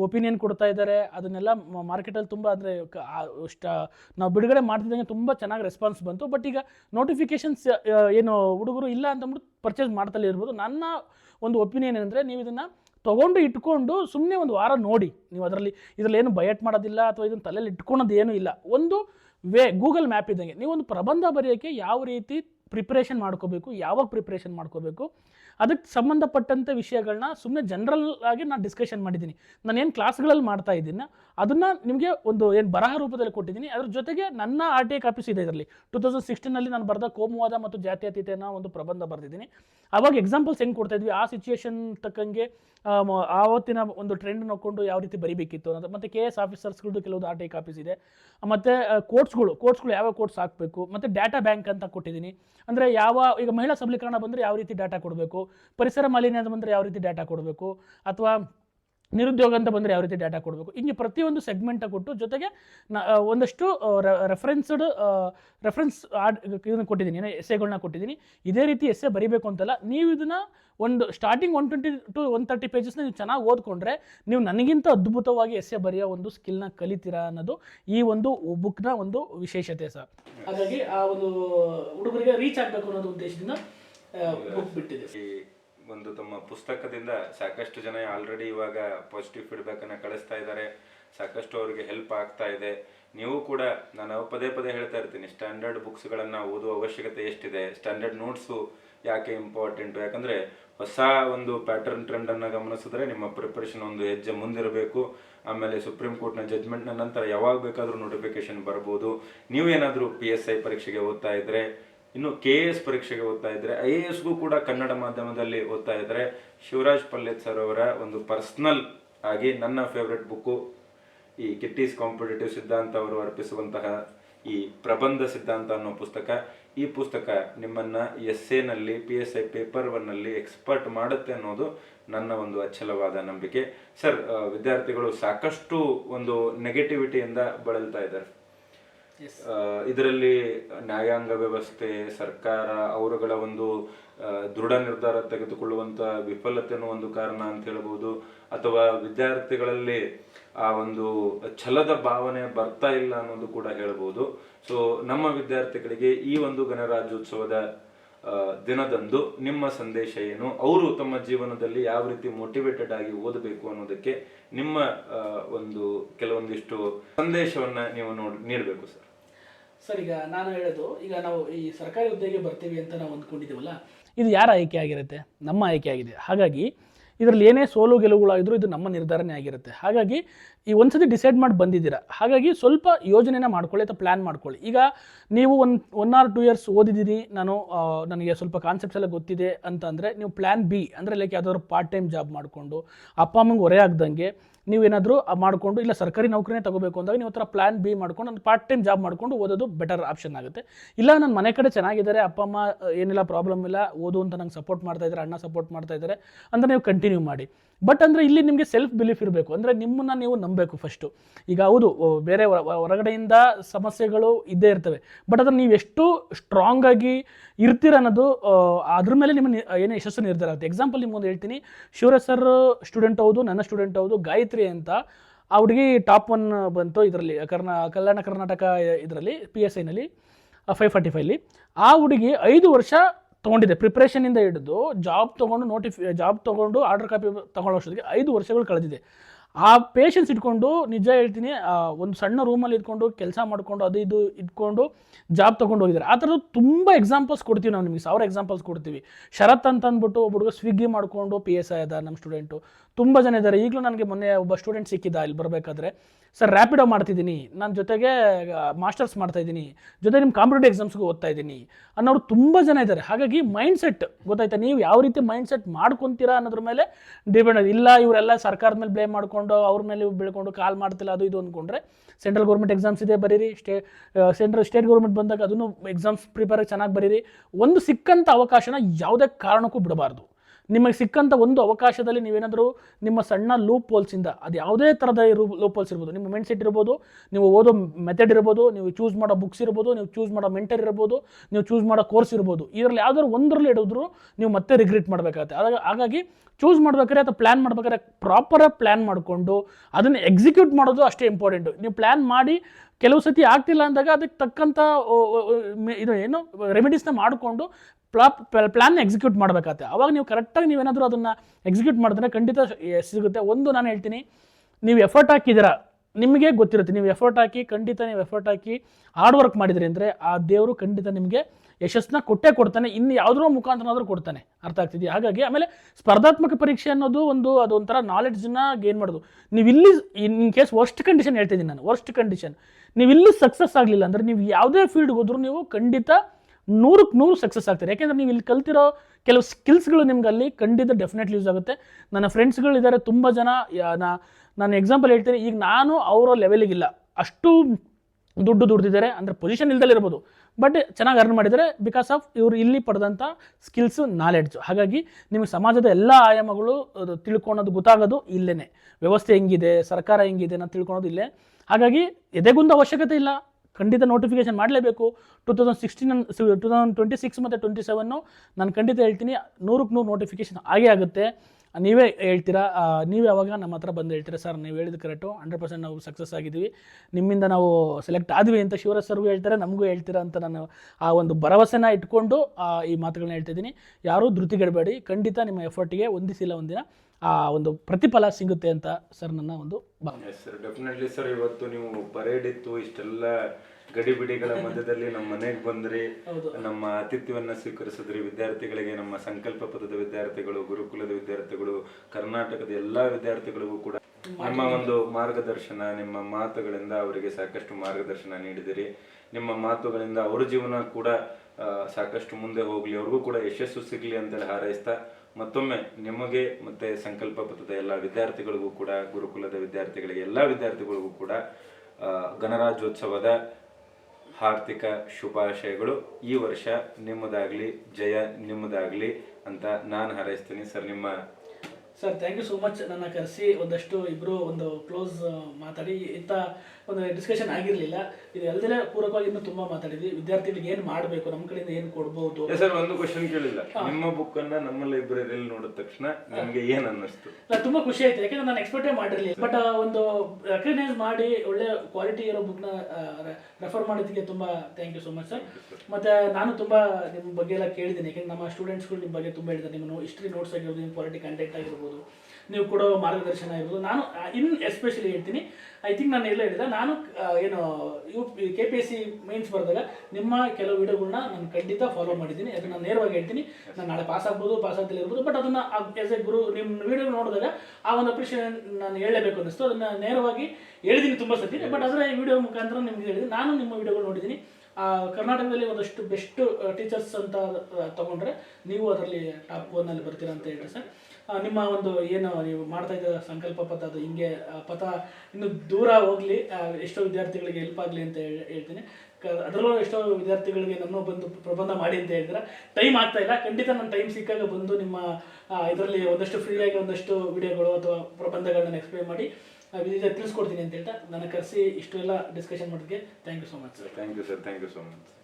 ಒಪಿನಿಯನ್ ಕೊಡ್ತಾ ಇದ್ದಾರೆ. ಅದನ್ನೆಲ್ಲ ಮಾರ್ಕೆಟಲ್ಲಿ ತುಂಬ ಅಂದರೆ ಇಷ್ಟ ನಾವು ಬಿಡುಗಡೆ ಮಾಡ್ತಿದ್ದಂಗೆ ತುಂಬ ಚೆನ್ನಾಗಿ ರೆಸ್ಪಾನ್ಸ್ ಬಂತು. ಬಟ್ ಈಗ ನೋಟಿಫಿಕೇಶನ್ಸ್ ಏನು ಹುಡುಗರು ಇಲ್ಲ ಅಂತಂದ್ಬಿಟ್ಟು ಪರ್ಚೇಸ್ ಮಾಡ್ತಲೇ ಇರ್ಬೋದು. ನನ್ನ ಒಂದು ಒಪಿನಿಯನ್ ಏನಂದರೆ, ನೀವು ಇದನ್ನು ತೊಗೊಂಡು ಇಟ್ಕೊಂಡು ಸುಮ್ಮನೆ ಒಂದು ವಾರ ನೋಡಿ. ನೀವು ಅದರಲ್ಲಿ, ಇದರಲ್ಲಿ ಏನು ಬಯಟ್ ಮಾಡೋದಿಲ್ಲ, ಅಥವಾ ಇದನ್ನು ತಲೆಯಲ್ಲಿ ಇಟ್ಕೊಳೋದು ಏನೂ ಇಲ್ಲ. ಒಂದು ವೇ ಗೂಗಲ್ ಮ್ಯಾಪ್ ಇದ್ದಂಗೆ. ನೀವೊಂದು ಪ್ರಬಂಧ ಬರೆಯೋಕ್ಕೆ ಯಾವ ರೀತಿ ಪ್ರಿಪ್ರೇಷನ್ ಮಾಡ್ಕೋಬೇಕು, ಯಾವಾಗ ಪ್ರಿಪ್ರೇಷನ್ ಮಾಡ್ಕೋಬೇಕು, ಅದಕ್ಕೆ ಸಂಬಂಧಪಟ್ಟಂಥ ವಿಷಯಗಳನ್ನ ಸುಮ್ಮನೆ ಜನರಲ್ ಆಗಿ ನಾನು ಡಿಸ್ಕಷನ್ ಮಾಡಿದ್ದೀನಿ. ನಾನು ಏನು ಕ್ಲಾಸ್ಗಳಲ್ಲಿ ಮಾಡ್ತಾ ಇದ್ದೀನಿ, ಅದನ್ನು ನಿಮಗೆ ಒಂದು ಏನು ಬರಹ ರೂಪದಲ್ಲಿ ಕೊಟ್ಟಿದ್ದೀನಿ. ಅದ್ರ ಜೊತೆಗೆ ನನ್ನ ಆರ್ ಟಿ ಎ ಕಾಪೀಸ್ ಇದೆ ಇದರಲ್ಲಿ ಟು ತೌಸಂಡ್ ಸಿಕ್ಸ್ಟೀನಲ್ಲಿ ನಾನು ಬರೆದ ಕೋಮುವಾದ ಮತ್ತು ಜಾತ್ಯತೀತನ ಒಂದು ಪ್ರಬಂಧ ಬರೆದಿದ್ದೀನಿ. ಅವಾಗ ಎಕ್ಸಾಂಪಲ್ಸ್ ಹೆಂಗೆ ಕೊಡ್ತಾ ಇದ್ವಿ, ಆ ಸಿಚುಯೇಷನ್ ತಕ್ಕಂಗೆ ಆವತ್ತಿನ ಒಂದು ಟ್ರೆಂಡ್ ನೋಡ್ಕೊಂಡು ಯಾವ ರೀತಿ ಬರಿಬೇಕಿತ್ತು ಅನ್ನೋದು. ಮತ್ತು ಕೆ ಎಸ್ ಆಫೀಸರ್ಸ್ಗಳದ್ದು ಕೆಲವೊಂದು ಆರ್ ಟಿ ಕಾಪೀಸ್ ಇದೆ. ಮತ್ತು ಕೋರ್ಟ್ಸ್ಗಳು ಕೋರ್ಟ್ಸ್ಗಳು ಯಾವ ಕೋರ್ಟ್ಸ್ ಹಾಕಬೇಕು? ಮತ್ತು ಡಾಟಾ ಬ್ಯಾಂಕ್ ಅಂತ ಕೊಟ್ಟಿದ್ದೀನಿ. ಅಂದರೆ ಯಾವ, ಈಗ ಮಹಿಳಾ ಸಬಲೀಕರಣ ಬಂದರೆ ಯಾವ ರೀತಿ ಡಾಟಾ ಕೊಡಬೇಕು? ಪರಿಸರ ಮಾಲಿನ್ಯ ಬಂದರೆ ಯಾವ ರೀತಿ ಡಾಟಾ ಕೊಡಬೇಕು? ಅಥವಾ ನಿರುದ್ಯೋಗ ಅಂತ ಬಂದರೆ ಯಾವ ರೀತಿ ಡಾಟಾ ಕೊಡಬೇಕು? ಹಿಂಗೆ ಪ್ರತಿಯೊಂದು ಸೆಗ್ಮೆಂಟ ಕೊಟ್ಟು ಜೊತೆಗೆ ಒಂದಷ್ಟು ರೆಫರೆನ್ಸ್ಡ್ ರೆಫರೆನ್ಸ್ ಆಡ್ ಇದನ್ನು ಕೊಟ್ಟಿದ್ದೀನಿ. ಎಸ್ಸೆಗಳನ್ನ ಕೊಟ್ಟಿದ್ದೀನಿ. ಇದೇ ರೀತಿ ಎಸ್ಸೆ ಬರಿಬೇಕು ಅಂತಲ್ಲ, ನೀವು ಇದನ್ನು ಒಂದು starting one twenty to one thirty ಪೇಜಸ್ನ ನೀವು ಚೆನ್ನಾಗಿ ಓದ್ಕೊಂಡ್ರೆ ನೀವು ನನಗಿಂತ ಅದ್ಭುತವಾಗಿ ಎಸ್ಸೆ ಬರೆಯೋ ಒಂದು ಸ್ಕಿಲ್ನ ಕಲಿತೀರಾ ಅನ್ನೋದು ಈ ಒಂದು ಬುಕ್ನ ಒಂದು ವಿಶೇಷತೆ ಸರ್. ಹಾಗಾಗಿ ಆ ಒಂದು ಹುಡುಗರಿಗೆ ರೀಚ್ ಆಗಬೇಕು ಅನ್ನೋದು ಉದ್ದೇಶದಿಂದ ಬುಕ್ ಬಿಟ್ಟಿದೆ. ಒಂದು ತಮ್ಮ ಪುಸ್ತಕದಿಂದ ಸಾಕಷ್ಟು ಜನ ಆಲ್ರೆಡಿ ಇವಾಗ ಪಾಸಿಟಿವ್ ಫೀಡ್ಬ್ಯಾಕ್ ಅನ್ನ ಕಳಿಸ್ತಾ ಇದ್ದಾರೆ. ಸಾಕಷ್ಟು ಅವರಿಗೆ ಹೆಲ್ಪ್ ಆಗ್ತಾ ಇದೆ. ನೀವು ಕೂಡ ನಾನು ಪದೇ ಪದೇ ಹೇಳ್ತಾ ಇರ್ತೀನಿ ಸ್ಟ್ಯಾಂಡರ್ಡ್ ಬುಕ್ಸ್ಗಳನ್ನು ಓದುವ ಅವಶ್ಯಕತೆ ಎಷ್ಟಿದೆ? ಸ್ಟ್ಯಾಂಡರ್ಡ್ ನೋಟ್ಸು ಯಾಕೆ ಇಂಪಾರ್ಟೆಂಟ್ ಯಾಕಂದ್ರೆ ಹೊಸ ಒಂದು ಪ್ಯಾಟರ್ನ್ ಟ್ರೆಂಡ್ ಅನ್ನ ಗಮನಿಸಿದ್ರೆ ನಿಮ್ಮ ಪ್ರಿಪರೇಷನ್ ಒಂದು ಹೆಜ್ಜೆ ಮುಂದಿರಬೇಕು. ಆಮೇಲೆ ಸುಪ್ರೀಂ ಕೋರ್ಟ್ನ ಜಜ್ಮೆಂಟ್ನ ನಂತರ ಯಾವಾಗ ಬೇಕಾದರೂ ನೋಟಿಫಿಕೇಶನ್ ಬರ್ಬೋದು. ನೀವೇನಾದರೂ ಪಿ ಎಸ್ ಐ ಪರೀಕ್ಷೆಗೆ ಓದ್ತಾ ಇದ್ರೆ ಇನ್ನು ಕೆ ಎ ಎಸ್ ಪರೀಕ್ಷೆಗೆ ಓದ್ತಾ ಇದ್ರೆ ಐ ಎ ಎಸ್ಗೂ ಕೂಡ ಕನ್ನಡ ಮಾಧ್ಯಮದಲ್ಲಿ ಓದ್ತಾ ಇದ್ರೆ, ಶಿವರಾಜ್ ಪಲ್ಲೆತ್ ಸರ್ ಅವರ ಒಂದು ಪರ್ಸನಲ್ ಆಗಿ ನನ್ನ ಫೇವ್ರೆಟ್ ಬುಕ್ಕು ಈ ಕಿಟ್ಟೀಸ್ ಕಾಂಪಿಟೇಟಿವ್ ಸಿದ್ಧಾಂತ ಅವರು ಅರ್ಪಿಸುವಂತಹ ಈ ಪ್ರಬಂಧ ಸಿದ್ಧಾಂತ ಅನ್ನೋ ಪುಸ್ತಕ. ಈ ಪುಸ್ತಕ ನಿಮ್ಮನ್ನ ಎಸ್ ಎನಲ್ಲಿ ಪಿ ಎಸ್ ಐ ಪೇಪರ್ ಒನ್ನಲ್ಲಿ ಎಕ್ಸ್ಪರ್ಟ್ ಮಾಡುತ್ತೆ ಅನ್ನೋದು ನನ್ನ ಒಂದು ಅಚ್ಚಲವಾದ ನಂಬಿಕೆ. ಸರ್ ವಿದ್ಯಾರ್ಥಿಗಳು ಸಾಕಷ್ಟು ಒಂದು ನೆಗೆಟಿವಿಟಿಯಿಂದ ಬಳಲ್ತಾ ಇದ್ದಾರೆ. ಇದರಲ್ಲಿ ನ್ಯಾಯಾಂಗ ವ್ಯವಸ್ಥೆ, ಸರ್ಕಾರ, ಅವರುಗಳ ಒಂದು ದೃಢ ನಿರ್ಧಾರ ತೆಗೆದುಕೊಳ್ಳುವಂತ ವಿಫಲತೆನೂ ಒಂದು ಕಾರಣ ಅಂತ ಹೇಳ್ಬೋದು. ಅಥವಾ ವಿದ್ಯಾರ್ಥಿಗಳಲ್ಲಿ ಆ ಒಂದು ಛಲದ ಭಾವನೆ ಬರ್ತಾ ಇಲ್ಲ ಅನ್ನೋದು ಕೂಡ ಹೇಳ್ಬೋದು. ಸೊ ನಮ್ಮ ವಿದ್ಯಾರ್ಥಿಗಳಿಗೆ ಈ ಒಂದು ಗಣರಾಜ್ಯೋತ್ಸವದ ದಿನದಂದು ನಿಮ್ಮ ಸಂದೇಶ ಏನು? ಅವರು ತಮ್ಮ ಜೀವನದಲ್ಲಿ ಯಾವ ರೀತಿ ಮೋಟಿವೇಟೆಡ್ ಆಗಿ ಓದಬೇಕು ಅನ್ನೋದಕ್ಕೆ ನಿಮ್ಮ ಒಂದು ಕೆಲವೊಂದಿಷ್ಟು ಸಂದೇಶವನ್ನ ನೀವು ನೋಡ್, ನೀಡಬೇಕು, ಸರ್. ಸರ್ ಈಗ ನಾನು ಹೇಳೋದು, ಈಗ ನಾವು ಈ ಸರ್ಕಾರಿ ಹುದ್ದೆಗೆ ಬರ್ತೀವಿ ಅಂತ ನಾವು ಅಂದ್ಕೊಂಡಿದ್ದೀವಲ್ಲ, ಇದು ಯಾರ ಆಯ್ಕೆ ಆಗಿರುತ್ತೆ? ನಮ್ಮ ಆಯ್ಕೆ ಆಗಿದೆ. ಹಾಗಾಗಿ, ಇದರಲ್ಲಿ ಏನೇ ಸೋಲು ಗೆಲುವುಗಳಾಗಿದ್ರು ಇದು ನಮ್ಮ ನಿರ್ಧಾರನೇ ಆಗಿರುತ್ತೆ. ಹಾಗಾಗಿ, ಈ ಒಂದ್ಸತಿ ಡಿಸೈಡ್ ಮಾಡಿ ಬಂದಿದ್ದೀರಾ? ಹಾಗಾಗಿ ಸ್ವಲ್ಪ ಯೋಜನೆನ ಮಾಡ್ಕೊಳ್ಳಿ ಅಥವಾ ಪ್ಲ್ಯಾನ್ ಮಾಡ್ಕೊಳ್ಳಿ. ಈಗ ನೀವು one one or two years ಓದಿದ್ದೀನಿ ನಾನು ನನಗೆ ಸ್ವಲ್ಪ ಕಾನ್ಸೆಪ್ಟ್ಸ್ ಎಲ್ಲ ಗೊತ್ತಿದೆ ಅಂತ ನೀವು ಪ್ಲ್ಯಾನ್ ಬಿ ಅಂದರೆ ಲೈಕ್ ಯಾವುದಾದ್ರು ಪಾರ್ಟ್ ಟೈಮ್ ಜಾಬ್ ಮಾಡಿಕೊಂಡು, ಅಪ್ಪ ಅಮ್ಮಂಗೆ ಹೊರೆ ಆಗ್ದಂಗೆ ನೀವೇನಾದರೂ ಮಾಡಿಕೊಂಡು ಇಲ್ಲ ಸರ್ಕಾರಿ ನೌಕರಿನೇ ತಗೋಬೇಕು ಅಂದಾಗ ನೀವು ಹತ್ರ ಪ್ಲ್ಯಾನ್ ಬಿ ಮಾಡ್ಕೊಂಡು ಒಂದು ಪಾರ್ಟ್ ಟೈಮ್ ಜಾಬ್ ಮಾಡ್ಕೊಂಡು ಓದೋದು ಬೆಟರ್ ಆಪ್ಷನ್ ಆಗುತ್ತೆ. ಇಲ್ಲ ನನ್ನ ಮನೆ ಕಡೆ ಚೆನ್ನಾಗಿದ್ದಾರೆ, ಅಪ್ಪ, ಅಮ್ಮ ಏನಿಲ್ಲ ಪ್ರಾಬ್ಲಮ್ ಇಲ್ಲ, ಓದು ಅಂತ ನಂಗೆ ಸಪೋರ್ಟ್ ಮಾಡ್ತಾ ಇದ್ದಾರೆ, ಅಣ್ಣ ಸಪೋರ್ಟ್ ಮಾಡ್ತಾ ಇದ್ದಾರೆ ಅಂತ ನೀವು ಕಂಟಿನ್ಯೂ ಮಾಡಿ. ಬಟ್ ಅಂದರೆ ಇಲ್ಲಿ ನಿಮಗೆ ಸೆಲ್ಫ್ ಬಿಲೀಫ್ ಇರಬೇಕು. ಅಂದರೆ ನಿಮ್ಮನ್ನು ನೀವು ನಂಬಬೇಕು ಫಸ್ಟು ಈಗ ಹೌದು ಬೇರೆ ಹೊರಗಡೆಯಿಂದ ಸಮಸ್ಯೆಗಳು ಇದ್ದೇ ಇರ್ತವೆ. ಬಟ್ ಅದನ್ನು ನೀವು ಎಷ್ಟು ಸ್ಟ್ರಾಂಗ್ ಆಗಿ ಇರ್ತೀರ ಅನ್ನೋದು ಅದ್ರ ಮೇಲೆ ನಿಮ್ಮ ಏನು ಯಶಸ್ಸು ನಿರ್ಧಾರ ಆಗುತ್ತೆ. ಎಕ್ಸಾಂಪಲ್ ನಿಮ್ಗೊಂದು ಹೇಳ್ತೀನಿ. ಶಿವರಾಜ್ ಸರ್ ಸ್ಟೂಡೆಂಟ್ ಹೌದು, ನನ್ನ ಸ್ಟೂಡೆಂಟ್ ಹೌದು, ಗಾಯತ್ರಿ ಅಂತ ಆ ಹುಡುಗಿ ಟಾಪ್ ಒನ್ ಬಂತು ಇದರಲ್ಲಿ, ಕರ್ನಾ, ಕಲ್ಯಾಣ ಕರ್ನಾಟಕ ಇದರಲ್ಲಿ ಪಿ ಎಸ್ ಐನಲ್ಲಿ ಫೈವ್ ಫಾರ್ಟಿ ಫೈವ್ಲಿ ಆ ಹುಡುಗಿ ಐದು ವರ್ಷ ತೊಗೊಂಡಿದೆ ಪ್ರಿಪ್ರೇಷನಿಂದ ಹಿಡಿದು ಜಾಬ್ ತೊಗೊಂಡು ನೋಟಿಫಿ ಜಾಬ್ ತೊಗೊಂಡು ಆರ್ಡರ್ ಕಾಪಿ ತೊಗೊಳ್ಳೋಷ್ಟೊತ್ತಿಗೆ ಐದು ವರ್ಷಗಳು ಕಳೆದಿದೆ. ಆ ಪೇಷನ್ಸ್ ಇಟ್ಕೊಂಡು ನಿಜ ಹೇಳ್ತೀನಿ ಒಂದು ಸಣ್ಣ ರೂಮಲ್ಲಿ ಇದ್ಕೊಂಡು ಕೆಲಸ ಮಾಡಿಕೊಂಡು ಅದು ಇದು ಇಟ್ಕೊಂಡು ಜಾಬ್ ತೊಗೊಂಡು ಹೋಗಿದ್ದಾರೆ. ಆ ಥರದ್ದು ತುಂಬ ಎಕ್ಸಾಂಪಲ್ಸ್ ಕೊಡ್ತೀವಿ ನಾವು ನಿಮಗೆ, ಸಾವಿರ ಎಕ್ಸಾಂಪಲ್ಸ್ ಕೊಡ್ತೀವಿ. ಶರತ್ ಅಂತ ಅಂದ್ಬಿಟ್ಟು ಒಬ್ಬ ಸ್ವಿಗ್ಗಿ ಮಾಡಿಕೊಂಡು ಪಿ ಎಸ್ ಐ ಅದ ನಮ್ಮ ಸ್ಟೂಡೆಂಟು ತುಂಬ ಜನ ಇದ್ದಾರೆ. ಈಗಲೂ ನನಗೆ ಮೊನ್ನೆ ಒಬ್ಬ ಸ್ಟೂಡೆಂಟ್ ಸಿಕ್ಕಿದ್ದ ಇಲ್ಲಿ ಬರಬೇಕಾದ್ರೆ. ಸರ್ ರ್ಯಾಪಿಡೋ ಮಾಡ್ತಿದ್ದೀನಿ. ನನ್ನ ಜೊತೆಗೆ ಮಾಸ್ಟರ್ಸ್ ಮಾಡ್ತಾ ಇದ್ದೀನಿ. ಜೊತೆ ನಿಮ್ಮ ಕಾಂಪಿಟೇಟಿವ್ ಎಕ್ಸಾಮ್ಸ್ಗೂ ಓದ್ತಾ ಇದ್ದೀನಿ. ಅನ್ನೋರು ತುಂಬ ಜನ ಇದ್ದಾರೆ. ಹಾಗಾಗಿ ಮೈಂಡ್ ಸೆಟ್ ಗೊತ್ತಾಯ್ತಾ? ನೀವು ಯಾವ ರೀತಿ ಮೈಂಡ್ ಸೆಟ್ ಮಾಡ್ಕೊತೀರಾ ಅನ್ನೋದ್ರ ಮೇಲೆ ಡಿಪೆಂಡ್ ಇಲ್ಲ, ಇವರೆಲ್ಲ ಸರ್ಕಾರದ ಮೇಲೆ ಬ್ಲೇಮ್ ಮಾಡಿಕೊಂಡು, ಅವ್ರ ಮೇಲೆ ಬೆಳ್ಕೊಂಡು ಕಾಲ್ ಮಾಡ್ತಿಲ್ಲ, ಅದು ಇದು ಅಂದ್ಕೊಂಡ್ರೆ ಸೆಂಟ್ರಲ್ ಗೌರ್ಮೆಂಟ್ ಎಕ್ಸಾಮ್ಸ್ ಇದೆ, ಬರೀರಿ. ಸ್ಟೇ ಸೆಂಟ್ರಲ್ ಸ್ಟೇಟ್ ಗೌರ್ಮೆಂಟ್ ಬಂದಾಗ ಅದನ್ನು ಎಕ್ಸಾಮ್ಸ್ ಪ್ರಿಪೇರ್ ಚೆನ್ನಾಗಿ ಬರೀರಿ. ಒಂದು ಸಿಕ್ಕಂಥ ಅವಕಾಶನ ಯಾವುದೇ ಕಾರಣಕ್ಕೂ ಬಿಡಬಾರ್ದು. ನಿಮಗೆ ಸಿಕ್ಕಂಥ ಒಂದು ಅವಕಾಶದಲ್ಲಿ ನೀವೇನಾದರೂ ನಿಮ್ಮ ಸಣ್ಣ ಲೂಪ್ ಹೋಲ್ಸಿಂದ ಅದು ಯಾವುದೇ ಥರದ ಲೂಪ್ ಹೋಲ್ಸ್ ಇರ್ಬೋದು, ನಿಮ್ಮ ಮೈಂಡ್ ಸೆಟ್ ಇರ್ಬೋದು, ನೀವು ಓದೋ ಮೆಥಡ್ ಇರ್ಬೋದು, ನೀವು ಚೂಸ್ ಮಾಡೋ ಬುಕ್ಸ್ ಇರ್ಬೋದು, ನೀವು ಚೂಸ್ ಮಾಡೋ ಮೆಂಟರ್ ಇರ್ಬೋದು, ನೀವು ಚೂಸ್ ಮಾಡೋ ಕೋರ್ಸ್ ಇರ್ಬೋದು, ಇದರಲ್ಲಿ ಯಾವ್ದಾದ್ರು ಒಂದರಲ್ಲಿ ಇಡಿದ್ರು ನೀವು ಮತ್ತೆ ರಿಗ್ರೆಟ್ ಮಾಡಬೇಕಾಗತ್ತೆ. ಅದಾಗ ಹಾಗಾಗಿ ಚೂಸ್ ಮಾಡ್ಬೇಕಾದ್ರೆ ಅಥವಾ ಪ್ಲ್ಯಾನ್ ಮಾಡ್ಬೇಕಾದ್ರೆ ಪ್ರಾಪರಾಗಿ ಪ್ಲ್ಯಾನ್ ಮಾಡಿಕೊಂಡು ಅದನ್ನು ಎಕ್ಸಿಕ್ಯೂಟ್ ಮಾಡೋದು ಅಷ್ಟೇ ಇಂಪಾರ್ಟೆಂಟು ನೀವು ಪ್ಲ್ಯಾನ್ ಮಾಡಿ ಕೆಲವು ಸತಿ ಆಗ್ತಿಲ್ಲ ಅಂದಾಗ ಅದಕ್ಕೆ ತಕ್ಕಂಥ ಇದು ಏನು ರೆಮಿಡೀಸ್ನ ಮಾಡಿಕೊಂಡು ಪ್ಲಾಪ್ ಪ್ಲ್ಯಾನ್ ಎಕ್ಸಿಕ್ಯೂಟ್ ಮಾಡಬೇಕಾಗತ್ತೆ. ಅವಾಗ ನೀವು ಕರೆಕ್ಟಾಗಿ ನೀವೇನಾದರೂ ಅದನ್ನು ಎಕ್ಸಿಕ್ಯೂಟ್ ಮಾಡಿದ್ರೆ ಖಂಡಿತ ಸಿಗುತ್ತೆ. ಒಂದು ನಾನು ಹೇಳ್ತೀನಿ, ನೀವು ಎಫರ್ಟ್ ಹಾಕಿದ್ದೀರಾ, ನಿಮಗೆ ಗೊತ್ತಿರುತ್ತೆ. ನೀವು ಎಫರ್ಟ್ ಹಾಕಿ, ಖಂಡಿತ ನೀವು ಎಫರ್ಟ್ ಹಾಕಿ ಹಾರ್ಡ್ ವರ್ಕ್ ಮಾಡಿದ್ರಿ ಅಂದರೆ ಆ ದೇವರು ಖಂಡಿತ ನಿಮಗೆ ಯಶಸ್ಸನ್ನ ಕೊಟ್ಟೇ ಕೊಡ್ತಾನೆ. ಇನ್ನು ಯಾವುದೋ ಮುಖಾಂತರನಾದರೂ ಕೊಡ್ತಾನೆ. ಅರ್ಥ ಆಗ್ತಿದೆಯಾ? ಹಾಗಾಗಿ ಆಮೇಲೆ ಸ್ಪರ್ಧಾತ್ಮಕ ಪರೀಕ್ಷೆ ಅನ್ನೋದು ಒಂದು ಅದು ಒಂಥರ ನಾಲೆಡ್ಜನ್ನ ಗೇನ್ ಮಾಡೋದು. ನೀವು ಇಲ್ಲಿ ಇನ್ ಕೇಸ್ ವರ್ಸ್ಟ್ ಕಂಡೀಷನ್ ಹೇಳ್ತಿದ್ದೀನಿ ನಾನು. ವರ್ಸ್ಟ್ ಕಂಡೀಷನ್ ನೀವು ಇಲ್ಲಿ ಸಕ್ಸಸ್ ಆಗಲಿಲ್ಲ ಅಂದರೆ ನೀವು ಯಾವುದೇ ಫೀಲ್ಡ್ಗೆ ಹೋದರೂ ನೀವು ಖಂಡಿತ ನೂರಕ್ಕೆ ನೂರು ಸಕ್ಸಸ್ ಆಗ್ತಾರೆ. ಯಾಕೆಂದರೆ ನೀವು ಇಲ್ಲಿ ಕಲ್ತಿರೋ ಕೆಲವು ಸ್ಕಿಲ್ಸ್ಗಳು ನಿಮ್ಗೆ ಅಲ್ಲಿ ಖಂಡಿತ ಡೆಫಿನೆಟ್ಲಿ ಯೂಸ್ ಆಗುತ್ತೆ. ನನ್ನ ಫ್ರೆಂಡ್ಸ್ಗಳಿದ್ದಾರೆ ತುಂಬ ಜನ ನಾನು ಎಕ್ಸಾಂಪಲ್ ಹೇಳ್ತೀನಿ. ಈಗ ನಾನು ಅವರ ಲೆವೆಲಿಗಿಲ್ಲ ಅಷ್ಟು ದುಡ್ಡು ದುಡ್ದಿದ್ದಾರೆ. ಅಂದರೆ ಪೊಸಿಷನ್ ಇಲ್ದಲ್ಲಿರ್ಬೋದು ಬಟ್ ಚೆನ್ನಾಗಿ ಅರ್ನ್ ಮಾಡಿದರೆ ಬಿಕಾಸ್ ಆಫ್ ಇವರು ಇಲ್ಲಿ ಪಡೆದಂಥ ಸ್ಕಿಲ್ಸು ನಾಲೆಡ್ಜು ಹಾಗಾಗಿ ನಿಮಗೆ ಸಮಾಜದ ಎಲ್ಲ ಆಯಾಮಗಳು ತಿಳ್ಕೊಳೋದು ಗೊತ್ತಾಗೋದು ಇಲ್ಲೇ ವ್ಯವಸ್ಥೆ ಹೆಂಗಿದೆ, ಸರ್ಕಾರ ಹೆಂಗಿದೆ ಅಂತ ತಿಳ್ಕೊಳೋದು ಇಲ್ಲೇ. ಹಾಗಾಗಿ ಎದೆಗುಂದ ಅವಶ್ಯಕತೆ ಇಲ್ಲ. ಖಂಡಿತ ನೋಟಿಫಿಕೇಶನ್ ಮಾಡಲೇಬೇಕು. Two thousand sixteen two thousand twenty six ಮತ್ತು ಟ್ವೆಂಟಿ ಸೆವೆನ್ನು ನಾನು ಖಂಡಿತ ಹೇಳ್ತೀನಿ, ನೂರಕ್ಕೆ ನೂರು ನೋಟಿಫಿಕೇಶನ್ ಆಗೇ ಆಗುತ್ತೆ. ನೀವೇ ಹೇಳ್ತೀರಾ? ನೀವು ಅವಾಗ ನಮ್ಮ ಹತ್ರ ಬಂದು ಹೇಳ್ತೀರಾ? ಸರ್, ನೀವು ಹೇಳಿದ ಕರೆಕ್ಟು ಹಂಡ್ರೆಡ್ ಪರ್ಸೆಂಟ್ ನಾವು ಸಕ್ಸಸ್ ಆಗಿದ್ದೀವಿ. ನಿಮ್ಮಿಂದ ನಾವು ಸೆಲೆಕ್ಟ್ ಆದ್ವಿ ಅಂತ ಶಿವರಾಜ್ ಸರ್ಗೂ ಹೇಳ್ತಾರೆ, ನಮಗೂ ಹೇಳ್ತೀರಾ ಅಂತ ನಾನು ಆ ಒಂದು ಭರವಸೆನ ಇಟ್ಕೊಂಡು ಈ ಮಾತುಗಳನ್ನ ಹೇಳ್ತಿದ್ದೀನಿ ಯಾರೂ ಧೃತಿಗೆಡಬೇಡಿ. ಖಂಡಿತ ನಿಮ್ಮ ಎಫರ್ಟಿಗೆ ಒಂದಿಸಿಲ್ಲ ಒಂದಿನ. ಆ ಒಂದು ಪ್ರತಿಫಲ ಸಿಗುತ್ತೆ ಅಂತ ಸರ್ ನನ್ನ ಒಂದು ಭಾವನೆ. ಸರ್ ಡೆಫಿನೆಟ್ಲಿ ಸರ್ ಇವತ್ತು ನೀವು ಪರೇಡ್ ಇತ್ತು ಇಷ್ಟೆಲ್ಲ ಗಡಿಬಿಡಿಗಳ ಮಧ್ಯದಲ್ಲಿ ನಮ್ಮ ಮನೆಗೆ ಬಂದ್ರಿ. ನಮ್ಮ ಆತಿಥ್ಯವನ್ನ ಸ್ವೀಕರಿಸಿದ್ರಿ. ವಿದ್ಯಾರ್ಥಿಗಳಿಗೆ ನಮ್ಮ ಸಂಕಲ್ಪ ಪದದ ವಿದ್ಯಾರ್ಥಿಗಳು ಗುರುಕುಲದ ವಿದ್ಯಾರ್ಥಿಗಳು ಕರ್ನಾಟಕದ ಎಲ್ಲಾ ವಿದ್ಯಾರ್ಥಿಗಳಿಗೂ ಕೂಡ ನಿಮ್ಮ ಒಂದು ಮಾರ್ಗದರ್ಶನ ನಿಮ್ಮ ಮಾತುಗಳಿಂದ ಅವರಿಗೆ ಸಾಕಷ್ಟು ಮಾರ್ಗದರ್ಶನ ನೀಡಿದಿರಿ. ನಿಮ್ಮ ಮಾತುಗಳಿಂದ ಅವ್ರ ಜೀವನ ಕೂಡ ಸಾಕಷ್ಟು ಮುಂದೆ ಹೋಗ್ಲಿ. ಅವ್ರಿಗೂ ಕೂಡ ಯಶಸ್ಸು ಸಿಗ್ಲಿ ಅಂತೇಳಿ ಹಾರೈಸ್ತಾ ಮತ್ತೊಮ್ಮೆ ನಿಮಗೆ ಮತ್ತೆ ಸಂಕಲ್ಪ ಪತ್ರದ ಎಲ್ಲ ವಿದ್ಯಾರ್ಥಿಗಳಿಗೂ ಕೂಡ, ಗುರುಕುಲದ ವಿದ್ಯಾರ್ಥಿಗಳಿಗೆ, ಎಲ್ಲ ವಿದ್ಯಾರ್ಥಿಗಳಿಗೂ ಕೂಡ ಗಣರಾಜ್ಯೋತ್ಸವದ ಹಾರ್ದಿಕ ಶುಭಾಶಯಗಳು. ಈ ವರ್ಷ ನಿಮ್ಮದಾಗಲಿ, ಜಯ ನಿಮ್ಮದಾಗಲಿ ಅಂತ ನಾನು ಹಾರೈಸ್ತೀನಿ. ಸರ್, ನಿಮ್ಮ sir thank you so much ನನ್ನ ಕರೆಸಿ ಒಂದಷ್ಟು ಇಬ್ಬರು ಒಂದು ಕ್ಲೋಸ್ ಮಾತಾಡಿ. ಇಂಥ ಒಂದು ಡಿಸ್ಕಷನ್ ಆಗಿರಲಿಲ್ಲ. ಇದು ಅಲ್ಲದೆ ಪೂರಕವಾಗಿ ಇನ್ನೂ ತುಂಬ ಮಾತಾಡಿದ್ವಿ. ವಿದ್ಯಾರ್ಥಿಗಳಿಗೆ ಏನು ಮಾಡಬೇಕು ನಮ್ಮ ಕಡೆಯಿಂದ ಏನು ಕೊಡ್ಬೋದು? ಸರ್ ಒಂದು ಕ್ವಶನ್ ಕೇಳಿಲ್ಲ. ನಿಮ್ಮ ಬುಕ್ ಅನ್ನ ನಮ್ಮ ಲೈಬ್ರರಿಯಲ್ಲಿ ನೋಡಿದ ತಕ್ಷಣ ನಿಮಗೆ ಏನು ಅನ್ನಿಸ್ತು? ನಾನು ತುಂಬ ಖುಷಿ ಆಯ್ತು. ಯಾಕಂದ್ರೆ ನಾನು ಎಕ್ಸ್ಪೆಕ್ಟೇ ಮಾಡಿರಲಿಲ್ಲ. ಬಟ್ ಒಂದು ರೆಕಗ್ನೈಸ್ ಮಾಡಿ ಒಳ್ಳೆ ಕ್ವಾಲಿಟಿ ಇರೋ ಬುಕ್ನ ರೆಫರ್ ಮಾಡಿದ್ದಕ್ಕೆ ತುಂಬ thank you so much sir ಮತ್ತೆ ನಾನು ತುಂಬ ನಿಮ್ಮ ಬಗ್ಗೆ ಎಲ್ಲ ಕೇಳಿದ್ದೀನಿ. ಯಾಕಂದ್ರೆ ನಮ್ಮ ಸ್ಟೂಡೆಂಟ್ಸ್ಗಳು ನಿಮ್ಮ ಬಗ್ಗೆ ತುಂಬ ಹೇಳ್ತಾರೆ. ನಿಮ್ಮ ಹಿಸ್ಟ್ರಿ ನೋಟ್ಸ್ ಆಗಿರ್ಬೋದು ನಿಮ್ಮ ಪಾಲಿಟಿ ಕಂಟೆಂಟ್ ಆಗಿರ್ಬೋದು. ನೀವು ಕೊಡೋ ಮಾರ್ಗದರ್ಶನ ಇರ್ಬೋದು. ನಾನು ಇನ್ ಎಸ್ಪೆಷಲಿ ಹೇಳ್ತೀನಿ. ಐ ಥಿಂಕ್ ನಾನು ಎಲ್ಲ ಹೇಳಿದೆ. ನಾನು ಏನು U K P S C mains ಬರೆದಾಗ ನಿಮ್ಮ ಕೆಲವು ವಿಡಿಯೋಗಳನ್ನ ನಾನು ಖಂಡಿತ ಫಾಲೋ ಮಾಡಿದ್ದೀನಿ. ಅದನ್ನು ನಾನು ನೇರವಾಗಿ ಹೇಳ್ತೀನಿ. ನಾನು ನಾಳೆ ಪಾಸ್ ಆಗ್ಬೋದು ಪಾಸ್ ಆಗ್ತಿಲ್ಲ ಇರ್ಬೋದು. ಬಟ್ ಅದನ್ನು ಆಸ್ ಎ ಗುರು ನಿಮ್ಮ ವಿಡಿಯೋ ನೋಡಿದಾಗ ಆ ಒಂದು ಅಪ್ರಿಷಿಯೇಷನ್ ನಾನು ಹೇಳಲೇಬೇಕು ಅನ್ನಿಸ್ತು. ಅದನ್ನು ನೇರವಾಗಿ ಹೇಳಿದ್ದೀನಿ ತುಂಬ ಸತಿ ಬಟ್ ಅದರ ಈ ವಿಡಿಯೋ ಮುಖಾಂತರ ನಿಮ್ಗೆ ಹೇಳಿದ್ದೀನಿ ನಾನು ನಿಮ್ಮ ವಿಡಿಯೋಗಳು ನೋಡಿದ್ದೀನಿ. ಕರ್ನಾಟಕದಲ್ಲಿ ಒಂದಷ್ಟು ಬೆಸ್ಟ್ ಟೀಚರ್ಸ್ ಅಂತ ತಗೊಂಡ್ರೆ ನೀವು ಅದರಲ್ಲಿ ಟಾಪ್ ಒನ್ನಲ್ಲಿ ಬರ್ತೀರಾ ಅಂತ ಹೇಳಿ ಸರ್. ನಿಮ್ಮ ಒಂದು ಏನು ನೀವು ಮಾಡ್ತಾ ಇದ್ದ ಸಂಕಲ್ಪ ಪಥ ಅದು ಹಿಂಗೆ ಪಥ ಇನ್ನು ದೂರ ಹೋಗ್ಲಿ ಎಷ್ಟೋ ವಿದ್ಯಾರ್ಥಿಗಳಿಗೆ ಹೆಲ್ಪ್ ಆಗಲಿ ಅಂತ ಹೇಳ್- ಹೇಳ್ತೀನಿ. ಅದರಲ್ಲೂ ಎಷ್ಟೋ ವಿದ್ಯಾರ್ಥಿಗಳಿಗೆ ನಮ್ಮ ಬಂದು ಪ್ರಬಂಧ ಮಾಡಿ ಅಂತ ಹೇಳಿದ್ರೆ ಟೈಮ್ ಆಗ್ತಾ ಇಲ್ಲ. ಖಂಡಿತ ನನ್ನ ಟೈಮ್ ಸಿಕ್ಕಾಗ ಬಂದು ನಿಮ್ಮ ಇದರಲ್ಲಿ ಒಂದಷ್ಟು ಫ್ರೀಯಾಗಿ ಒಂದಷ್ಟು ವಿಡಿಯೋಗಳು ಅಥವಾ ಪ್ರಬಂಧಗಳನ್ನ ಎಕ್ಸ್ಪ್ಲೇನ್ ಮಾಡಿ ವಿವಿಧ ತಿಳಿಸ್ಕೊಡ್ತೀನಿ ಅಂತ ಹೇಳ್ತಾ ನನ್ನ ಕರೆಸಿ ಇಷ್ಟೆಲ್ಲ ಡಿಸ್ಕಷನ್ ಮಾಡೋದಕ್ಕೆ thank you so much sir thank you sir thank you so much